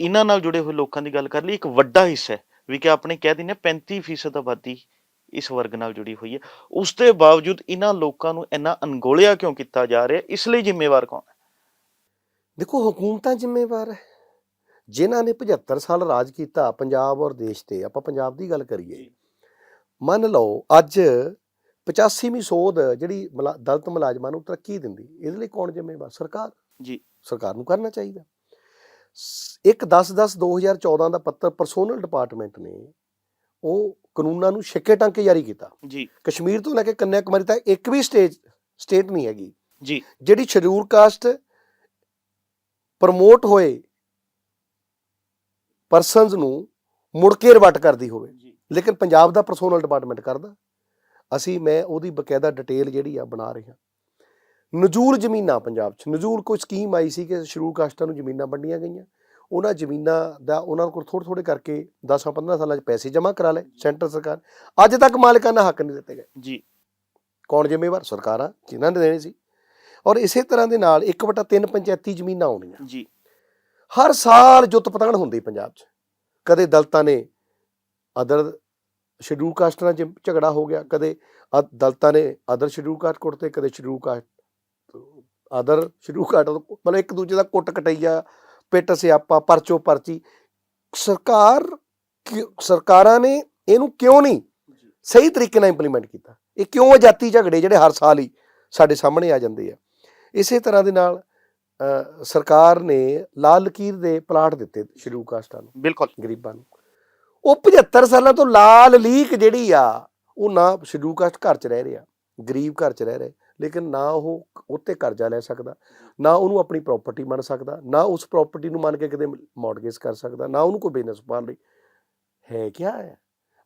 ਇਹਨਾਂ ਨਾਲ ਜੁੜੇ ਹੋਏ ਲੋਕਾਂ ਦੀ ਗੱਲ ਕਰ ਲਈ ਇੱਕ ਵੱਡਾ ਹਿੱਸਾ ਹੈ ਵੀ ਕਿ ਆਪਣੇ ਕਹਿ ਹਾਂ 35% ਆਬਾਦੀ ਇਸ ਵਰਗ ਨਾਲ ਜੁੜੀ ਹੋਈ ਹੈ। ਉਸ ਦੇ ਬਾਵਜੂਦ ਇਹਨਾਂ ਲੋਕਾਂ ਨੂੰ ਇੰਨਾ ਅਣਗੌਲਿਆ ਕਿਉਂ ਕੀਤਾ ਜਾ ਰਿਹਾ ਇਸ ਲਈ ਜ਼ਿੰਮੇਵਾਰ ਕੌਣ ਹੈ? ਦੇਖੋ ਹਕੂਮਤਾਂ ਜ਼ਿੰਮੇਵਾਰ ਹੈ। ਜਿਨ੍ਹਾਂ ਨੇ 75 ਸਾਲ ਰਾਜ ਕੀਤਾ ਪੰਜਾਬ ਔਰ ਦੇਸ਼ ਤੇ ਆਪਾਂ ਪੰਜਾਬ ਦੀ ਗੱਲ ਕਰੀਏ। ਮੰਨ ਲਓ ਅੱਜ 85ਵੀਂ ਸੋਧ ਜਿਹੜੀ ਮੁਲਾ- ਦਲਿਤ ਮੁਲਾਜ਼ਮਾਂ ਨੂੰ ਤਰੱਕੀ ਦਿੰਦੀ ਇਹਦੇ ਲਈ ਕੌਣ ਜ਼ਿੰਮੇਵਾਰ? ਸਰਕਾਰ। ਜੀ। ਸਰਕਾਰ ਨੂੰ ਕਰਨਾ ਚਾਹੀਦਾ। ਸ- ਇੱਕ 10-10-2014 ਦਾ ਪੱਤਰ ਪਰਸੋਨਲ ਡਿਪਾਰਟਮੈਂਟ ਨੇ ਉਹ ਕਾਨੂੰਨਾਂ ਨੂੰ ਛਿੱਕੇ ਟਾਂਕੇ ਜਾਰੀ ਕੀਤਾ। ਜੀ। ਕਸ਼ਮੀਰ ਤੋਂ ਲੈ ਕੇ ਕੰਨਿਆ ਕੁਮਾਰੀ ਤੱਕ ਇੱਕ ਵੀ ਸਟੇਟ ਸਟੇਟ ਨਹੀਂ ਹੈਗੀ। ਜੀ। ਜਿਹੜੀ ਸ਼ਡਿਊਲ ਕਾਸਟ ਪ੍ਰਮੋਟ ਹੋਏ ਪਰਸਨਸ ਨੂੰ ਮੁੜ ਕੇ ਰਿਵਰਟ ਕਰਦੀ ਹੋਵੇ। ਲੇਕਿਨ ਪੰਜਾਬ ਦਾ ਪਰਸੋਨਲ ਡਿਪਾਰਟਮੈਂਟ ਕਰਦਾ। ਅਸੀਂ ਮੈਂ ਉਹਦੀ ਬਕਾਇਦਾ ਡਿਟੇਲ ਜਿਹੜੀ ਆ ਬਣਾ ਰਿਹਾ ਨਜ਼ੂਲ ਜ਼ਮੀਨਾਂ ਪੰਜਾਬ 'ਚ ਨਜ਼ੂਲ ਕੋਈ ਸਕੀਮ ਆਈ ਸੀ ਕਿ ਸ਼ਡਿਊਲ ਕਾਸਟਾਂ ਨੂੰ ਜ਼ਮੀਨਾਂ ਵੰਡੀਆਂ ਗਈਆਂ। ਉਹਨਾਂ ਜ਼ਮੀਨਾਂ ਦਾ ਉਹਨਾਂ ਕੋਲ ਥੋੜ੍ਹੇ ਥੋੜ੍ਹੇ ਕਰਕੇ 10-15 ਸਾਲਾਂ 'ਚ ਪੈਸੇ ਜਮ੍ਹਾਂ ਕਰਾ ਲਏ ਸੈਂਟਰ ਸਰਕਾਰ। ਅੱਜ ਤੱਕ ਮਾਲਕਾਨਾ ਹੱਕ ਨਹੀਂ ਦਿੱਤੇ ਗਏ। ਜੀ। ਕੌਣ ਜ਼ਿੰਮੇਵਾਰ? ਸਰਕਾਰਾਂ ਜਿਨ੍ਹਾਂ ਨੇ ਦੇਣੇ ਸੀ। ਔਰ ਇਸੇ ਤਰ੍ਹਾਂ ਦੇ ਨਾਲ 1/3 ਪੰਚਾਇਤੀ ਜ਼ਮੀਨਾਂ ਆਉਣੀਆਂ। ਜੀ। ਹਰ ਸਾਲ ਜੁੱਤ ਪਤਾਣ ਹੁੰਦੀ ਪੰਜਾਬ 'ਚ। ਕਦੇ ਦਲਤਾਂ ਨੇ ਅਦਰ ਸ਼ਡਿਊਲ ਕਾਸਟ ਨਾਲ ਜਿ- ਝਗੜਾ ਹੋ ਗਿਆ ਕਦੇ ਦਲਤਾਂ ਨੇ ਅਦਰ ਸ਼ਡਿਊਲ ਕਾਸਟ ਕੁੱਟਤੇ ਕਦੇ schedule caste other schedule caste ਮਤਲਬ ਇੱਕ ਦੂਜੇ ਦਾ ਕੁੱਟ ਕਟਈਆ ਪਿੱਟ ਸਿਆਪਾ ਪਰਚੋ ਪਰਚੀ। ਸਰਕਾਰ ਸਰਕਾਰਾਂ ਨੇ ਇਹਨੂੰ ਕਿਉਂ ਨਹੀਂ ਸਹੀ ਤਰੀਕੇ ਨਾਲ ਇੰਪਲੀਮੈਂਟ ਕੀਤਾ? ਇਹ ਕਿਉਂ ਜਾਤੀ ਝਗੜੇ ਜਿਹੜੇ ਹਰ ਸਾਲ ਹੀ ਸਾਡੇ ਸਾਹਮਣੇ ਆ ਜਾਂਦੇ ਆ? ਇਸੇ ਤਰ੍ਹਾਂ ਦੇ ਨਾਲ ਸਰਕਾਰ ਨੇ ਲਾਲ ਲਕੀਰ ਦੇ ਪਲਾਟ ਦਿੱਤੇ ਸ਼ਡਿਊਲ ਕਾਸਟਾਂ ਨੂੰ ਬਿਲਕੁਲ। ਗਰੀਬਾਂ ਨੂੰ। ਉਹ 75 ਸਾਲਾਂ ਤੋਂ ਲਾਲ ਲੀਕ ਜਿਹੜੀ ਆ ਉਹ ਨਾ ਸ਼ਡਿਊਲ ਕਾਸਟ ਘਰ 'ਚ ਰਹਿ ਰਿਹਾ ਗਰੀਬ ਘਰ 'ਚ ਰਹਿ ਰਿਹਾ ਲੇਕਿਨ ਨਾ ਉਹ ਉੱਤੇ ਕਰਜ਼ਾ ਲੈ ਸਕਦਾ ਨਾ ਉਹਨੂੰ ਆਪਣੀ ਪ੍ਰਾਪਰਟੀ ਮੰਨ ਸਕਦਾ ਨਾ ਉਸ ਪ੍ਰਾਪਰਟੀ ਨੂੰ ਮੰਨ ਕੇ ਕਿਤੇ ਮੌਰਗੇਜ ਕਰ ਸਕਦਾ ਨਾ ਉਹਨੂੰ ਕੋਈ ਬਿਜ਼ਨਸ ਪਾਲ ਲਈ। ਹੈ ਕੀ ਹੈ?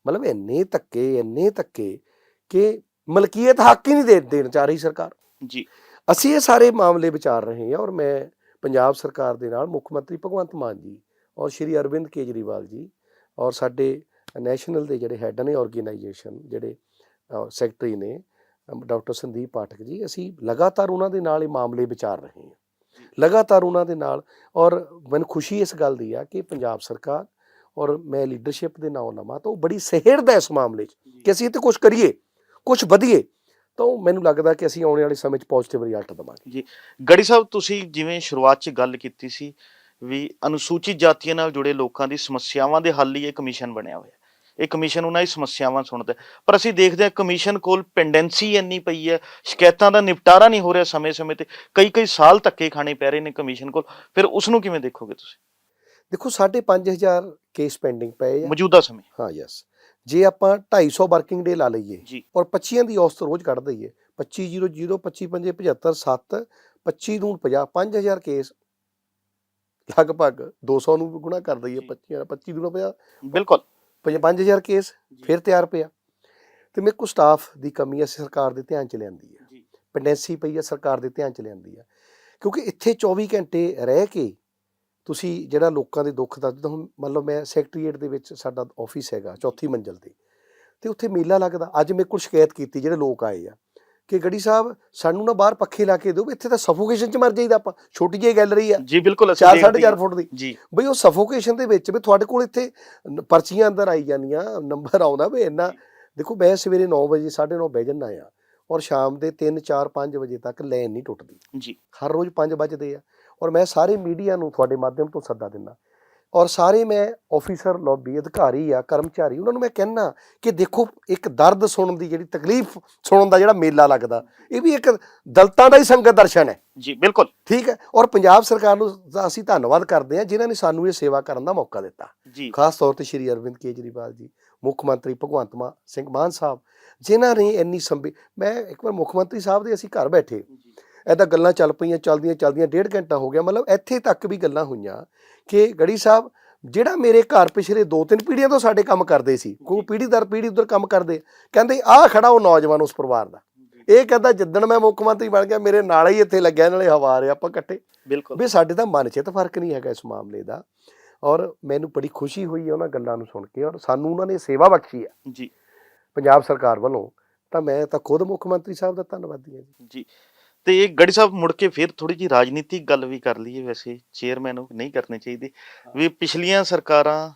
ਮਤਲਬ ਇੰਨੇ ਧੱਕੇ ਇੰਨੇ ਧੱਕੇ ਕਿ ਮਲਕੀਅਤ ਹੱਕ ਹੀ ਨਹੀਂ ਦੇ ਦੇਣ ਚਾਹ ਰਹੀ ਸਰਕਾਰ। ਜੀ। ਅਸੀਂ ਇਹ ਸਾਰੇ ਮਾਮਲੇ ਵਿਚਾਰ ਰਹੇ ਹਾਂ ਔਰ ਮੈਂ ਪੰਜਾਬ ਸਰਕਾਰ ਦੇ ਨਾਲ ਮੁੱਖ ਮੰਤਰੀ ਭਗਵੰਤ ਮਾਨ ਜੀ ਔਰ ਸ਼੍ਰੀ ਅਰਵਿੰਦ ਕੇਜਰੀਵਾਲ ਜੀ ਔਰ ਸਾਡੇ ਨੈਸ਼ਨਲ ਦੇ ਜਿਹੜੇ ਹੈੱਡ ਨੇ ਆਰਗੇਨਾਈਜੇਸ਼ਨ ਜਿਹੜੇ ਸੈਕਟਰੀ ਨੇ ਡਾਕਟਰ ਸੰਦੀਪ ਪਾਠਕ ਜੀ ਅਸੀਂ ਲਗਾਤਾਰ ਉਹਨਾਂ ਦੇ ਨਾਲ ਇਹ ਮਾਮਲੇ ਵਿਚਾਰ ਰਹੇ ਹਾਂ। ਲਗਾਤਾਰ ਉਹਨਾਂ ਦੇ ਨਾਲ ਔਰ ਮੈਨੂੰ ਖੁਸ਼ੀ ਇਸ ਗੱਲ ਦੀ ਆ ਕਿ ਪੰਜਾਬ ਸਰਕਾਰ ਔਰ ਮੈਂ ਲੀਡਰਸ਼ਿਪ ਦੇ ਨਾਲ ਲਵਾਂ ਤਾਂ ਉਹ ਬੜੀ ਸਹਿਰਦਾ ਇਸ ਮਾਮਲੇ 'ਚ ਕਿ ਅਸੀਂ ਇਹ ਤੇ ਕੁਝ ਕਰੀਏ ਕੁਝ ਵਧੀਏ ਤਾਂ ਮੈਨੂੰ ਲੱਗਦਾ ਕਿ ਅਸੀਂ ਆਉਣ ਵਾਲੇ ਸਮੇਂ 'ਚ ਪੋਜ਼ਿਟਿਵ ਰਿਜ਼ਲਟ ਦਵਾਂਗੇ। ਗੜੀ ਸਾਹਿਬ ਤੁਸੀਂ ਜਿਵੇਂ ਸ਼ੁਰੂਆਤ 'ਚ ਗੱਲ ਕੀਤੀ ਸੀ ਵੀ ਅਨੁਸੂਚਿਤ ਜਾਤੀਆਂ ਨਾਲ ਜੁੜੇ ਲੋਕਾਂ ਦੀ ਸਮੱਸਿਆਵਾਂ ਦੇ ਹੱਲ ਲਈ ਇਹ ਕਮਿਸ਼ਨ ਬਣਿਆ ਹੋਇਆ ਇਹ ਕਮਿਸ਼ਨ ਉਹਨਾਂ ਦੀ ਸਮੱਸਿਆਵਾਂ ਸੁਣਦਾ। ਪਰ ਅਸੀਂ ਦੇਖਦੇ ਹਾਂ ਕਮਿਸ਼ਨ ਕੋਲ ਪੈਂਡੈਂਸੀ ਇੰਨੀ ਪਈ ਹੈ ਸ਼ਿਕਾਇਤਾਂ ਦਾ ਨਿਪਟਾਰਾ ਨਹੀਂ ਹੋ ਰਿਹਾ ਸਮੇਂ-ਸਮੇਂ ਤੇ ਕਈ ਕਈ ਸਾਲ ਧੱਕੇ ਖਾਣੇ ਪੈ ਰਹੇ ਨੇ ਕਮਿਸ਼ਨ ਕੋਲ। ਫਿਰ ਉਸ ਨੂੰ ਕਿਵੇਂ ਦੇਖੋਗੇ ਤੁਸੀਂ? ਦੇਖੋ 5500 ਕੇਸ ਪੈਂਡਿੰਗ ਪਏ ਆ। ਮੌਜੂਦਾ ਸਮੇਂ। ਹਾਂ ਯੈਸ। ਜੇ ਆਪਾਂ 250 ਵਰਕਿੰਗ ਡੇ ਲਾ ਲਈਏ ਔਰ 25 ਦੀ ਔਸਤ ਰੋਜ਼ ਕੱਢ ਦਈਏ 25 0 0 25 5 75 7 25 ਨੂੰ 50 5000 ਕੇਸ ਲਗਭਗ 200 ਨੂੰ ਗੁਣਾ ਕਰ ਦਈਏ ਜੀ। 25 25 ਨੂੰ 50 ਬਿਲਕੁਲ। 5000 ਕੇਸ ਫਿਰ ਤਿਆਰ ਪਿਆ। ਤੇ ਮੇਰੇ ਕੋਲ ਸਟਾਫ ਦੀ ਕਮੀ ਅਸੀਂ ਸਰਕਾਰ ਦੇ ਧਿਆਨ ਚ ਲਿਆਂਦੀ ਹੈ ਜੀ। ਪੈਂਡੈਂਸੀ ਪਈ ਹੈ ਸਰਕਾਰ ਦੇ ਧਿਆਨ ਚ ਲਿਆਂਦੀ ਹੈ ਕਿਉਂਕਿ ਇੱਥੇ 24 ਘੰਟੇ ਰਹਿ ਕੇ ਤੁਸੀਂ ਜਿਹੜਾ ਲੋਕਾਂ ਦੇ ਦੁੱਖ ਦਾ ਜਿੱਦਾਂ ਲਓ ਮੈਂ ਸੈਕਟਰੀਏਟ ਦੇ ਵਿੱਚ ਸਾਡਾ ਆਫਿਸ ਹੈਗਾ ਚੌਥੀ ਮੰਜ਼ਲ ਤੇ। ਤੇ ਉੱਥੇ ਮੇਲਾ ਲੱਗਦਾ। ਅੱਜ ਮੇਰੇ ਕੋਲ ਸ਼ਿਕਾਇਤ ਕੀਤੀ ਜਿਹੜੇ ਲੋਕ ਆਏ ਆ। ਕਿ ਗੜੀ ਸਾਹਿਬ ਸਾਨੂੰ ਨਾ ਬਾਹਰ ਪੱਖੇ ਲਾ ਕੇ ਦਿਓ ਵੀ ਇੱਥੇ ਤਾਂ ਸਫੋਕੇਸ਼ਨ ਚ ਮਰ ਜਾਈਦਾ ਆਪਾਂ। ਛੋਟੀ ਜਿਹੀ ਗੈਲਰੀ ਆ। ਜੀ ਬਿਲਕੁਲ ਅਸੀਂ 4 ਦੇਖਦੇ 4.5 ਹਾਂ। ਫੁੱਟ ਦੀ। ਜੀ। ਬਈ ਉਹ ਸਫੋਕੇਸ਼ਨ ਦੇ ਵਿੱਚ ਵੀ ਤੁਹਾਡੇ ਕੋਲ ਇੱਥੇ ਪਰਚੀਆਂ ਅੰਦਰ ਆਈ ਜਾਂਦੀਆਂ ਨੰਬਰ ਆਉਂਦਾ ਵੀ ਇੰਨਾ। ਦੇਖੋ ਮੈਂ ਸਵੇਰੇ 9 ਵਜੇ 9:30 ਬਹਿ ਜੰਨਾ ਆ ਔਰ ਸ਼ਾਮ ਦੇ 3 4 5 ਵਜੇ ਤੱਕ ਲਾਈਨ ਨਹੀਂ ਟੁੱਟਦੀ। ਜੀ। ਹਰ ਰੋਜ਼ 5 ਵੱਜਦੇ ਆ। ਔਰ ਮੈਂ ਸਾਰੇ ਮੀਡੀਆ ਨੂੰ ਤੁਹਾਡੇ ਮਾਧਿਅਮ ਤੋਂ ਸੱਦਾ ਦਿੰਦਾ। ਔਰ ਸਾਰੇ ਮੈਂ ਆਫੀਸਰ ਲੌਬੀ ਅਧਿਕਾਰੀ ਆ ਕਰਮਚਾਰੀ ਉਹਨਾਂ ਨੂੰ ਮੈਂ ਕਹਿਣਾ ਕਿ ਦੇਖੋ ਇੱਕ ਦਰਦ ਸੁਣਨ ਦੀ ਜਿਹੜੀ ਤਕਲੀਫ ਸੁਣਨ ਦਾ ਜਿਹੜਾ ਮੇਲਾ ਲੱਗਦਾ ਇਹ ਵੀ ਇੱਕ ਦਲਤਾਂ ਦਾ ਹੀ ਸੰਗਤ ਦਰਸ਼ਨ ਹੈ। ਜੀ ਬਿਲਕੁਲ। ਠੀਕ ਹੈ? ਔਰ ਪੰਜਾਬ ਸਰਕਾਰ ਨੂੰ ਅਸੀਂ ਧੰਨਵਾਦ ਕਰਦੇ ਹਾਂ ਜਿਨ੍ਹਾਂ ਨੇ ਸਾਨੂੰ ਇਹ ਸੇਵਾ ਕਰਨ ਦਾ ਮੌਕਾ ਦਿੱਤਾ। ਖਾਸ ਤੌਰ ਤੇ ਸ਼੍ਰੀ ਅਰਵਿੰਦ ਕੇਜਰੀਵਾਲ ਜੀ ਮੁੱਖ ਮੰਤਰੀ ਭਗਵੰਤ ਮਾਨ ਸਿੰਘ ਮਾਨ ਸਾਹਿਬ ਜਿਨ੍ਹਾਂ ਨੇ ਇੰਨੀ ਸੰਭੀ ਮੈਂ ਇੱਕ ਵਾਰ ਮੁੱਖ ਮੰਤਰੀ ਸਾਹਿਬ ਦੇ ਅਸੀਂ ਘਰ ਬੈਠੇ। ਐਦਾਂ ਗੱਲਾਂ ਚੱਲ ਪਈਆਂ ਚੱਲਦੀਆਂ ਚੱਲਦੀਆਂ ਡੇਢ ਘੰਟਾ ਹੋ ਗਿਆ ਮਤਲਬ ਇੱਥੇ ਤੱਕ ਵੀ ਗੱਲਾਂ ਹੋਈਆਂ ਕਿ ਗੜੀ ਸਾਹਿਬ ਜਿਹੜਾ ਮੇਰੇ ਘਰ ਪਿਛਲੇ ਦੋ ਤਿੰਨ ਪੀੜ੍ਹੀਆਂ ਤੋਂ ਸਾਡੇ ਕੰਮ ਕਰਦੇ ਸੀ ਕੋਈ ਪੀੜ੍ਹੀ ਦਰ ਪੀੜ੍ਹੀ ਉਧਰ ਕੰਮ ਕਰਦੇ ਕਹਿੰਦੇ ਆਹ ਖੜਾ ਉਹ ਨੌਜਵਾਨ ਉਸ ਪਰਿਵਾਰ ਦਾ। ਇਹ ਕਹਿੰਦਾ ਜਿੱਦਣ ਮੈਂ ਮੁੱਖ ਮੰਤਰੀ ਬਣ ਗਿਆ ਮੇਰੇ ਨਾਲ ਹੀ ਇੱਥੇ ਲੱਗਿਆ ਨਾਲੇ ਹਵਾ ਰਹੇ ਆਪਾਂ ਇਕੱਠੇ। ਬਿਲਕੁਲ। ਵੀ ਸਾਡੇ ਤਾਂ ਮਨ 'ਚ ਤਾਂ ਫ਼ਰਕ ਨਹੀਂ ਹੈਗਾ ਇਸ ਮਾਮਲੇ ਦਾ। ਔਰ ਮੈਨੂੰ ਬੜੀ ਖੁਸ਼ੀ ਹੋਈ ਹੈ ਉਹਨਾਂ ਗੱਲਾਂ ਨੂੰ ਸੁਣ ਕੇ ਔਰ ਸਾਨੂੰ ਉਹਨਾਂ ਨੇ ਸੇਵਾ ਬਖਸ਼ੀ ਹੈ। ਜੀ। ਪੰਜਾਬ ਸਰਕਾਰ ਵੱਲੋਂ ਤਾਂ ਮੈਂ ਤਾਂ ਖੁਦ ਮੁੱਖ ਮੰਤਰੀ ਸਾਹਿਬ ਦਾ ਧੰਨਵਾਦੀ ਹਾਂ ਜੀ। ਤੇ ਇਹ ਗੜੀ ਸਾਹਿਬ ਮੁੜ ਕੇ ਫਿਰ ਥੋੜੀ ਜੀ ਰਾਜਨੀਤਿਕ ਗੱਲ ਵੀ ਕਰ ਲਈਏ ਵੈਸੇ ਚੇਅਰਮੈਨ ਨੂੰ ਨਹੀਂ ਕਰਨੀ ਚਾਹੀਦੀ। ਵੀ ਪਿਛਲੀਆਂ ਸਰਕਾਰਾਂ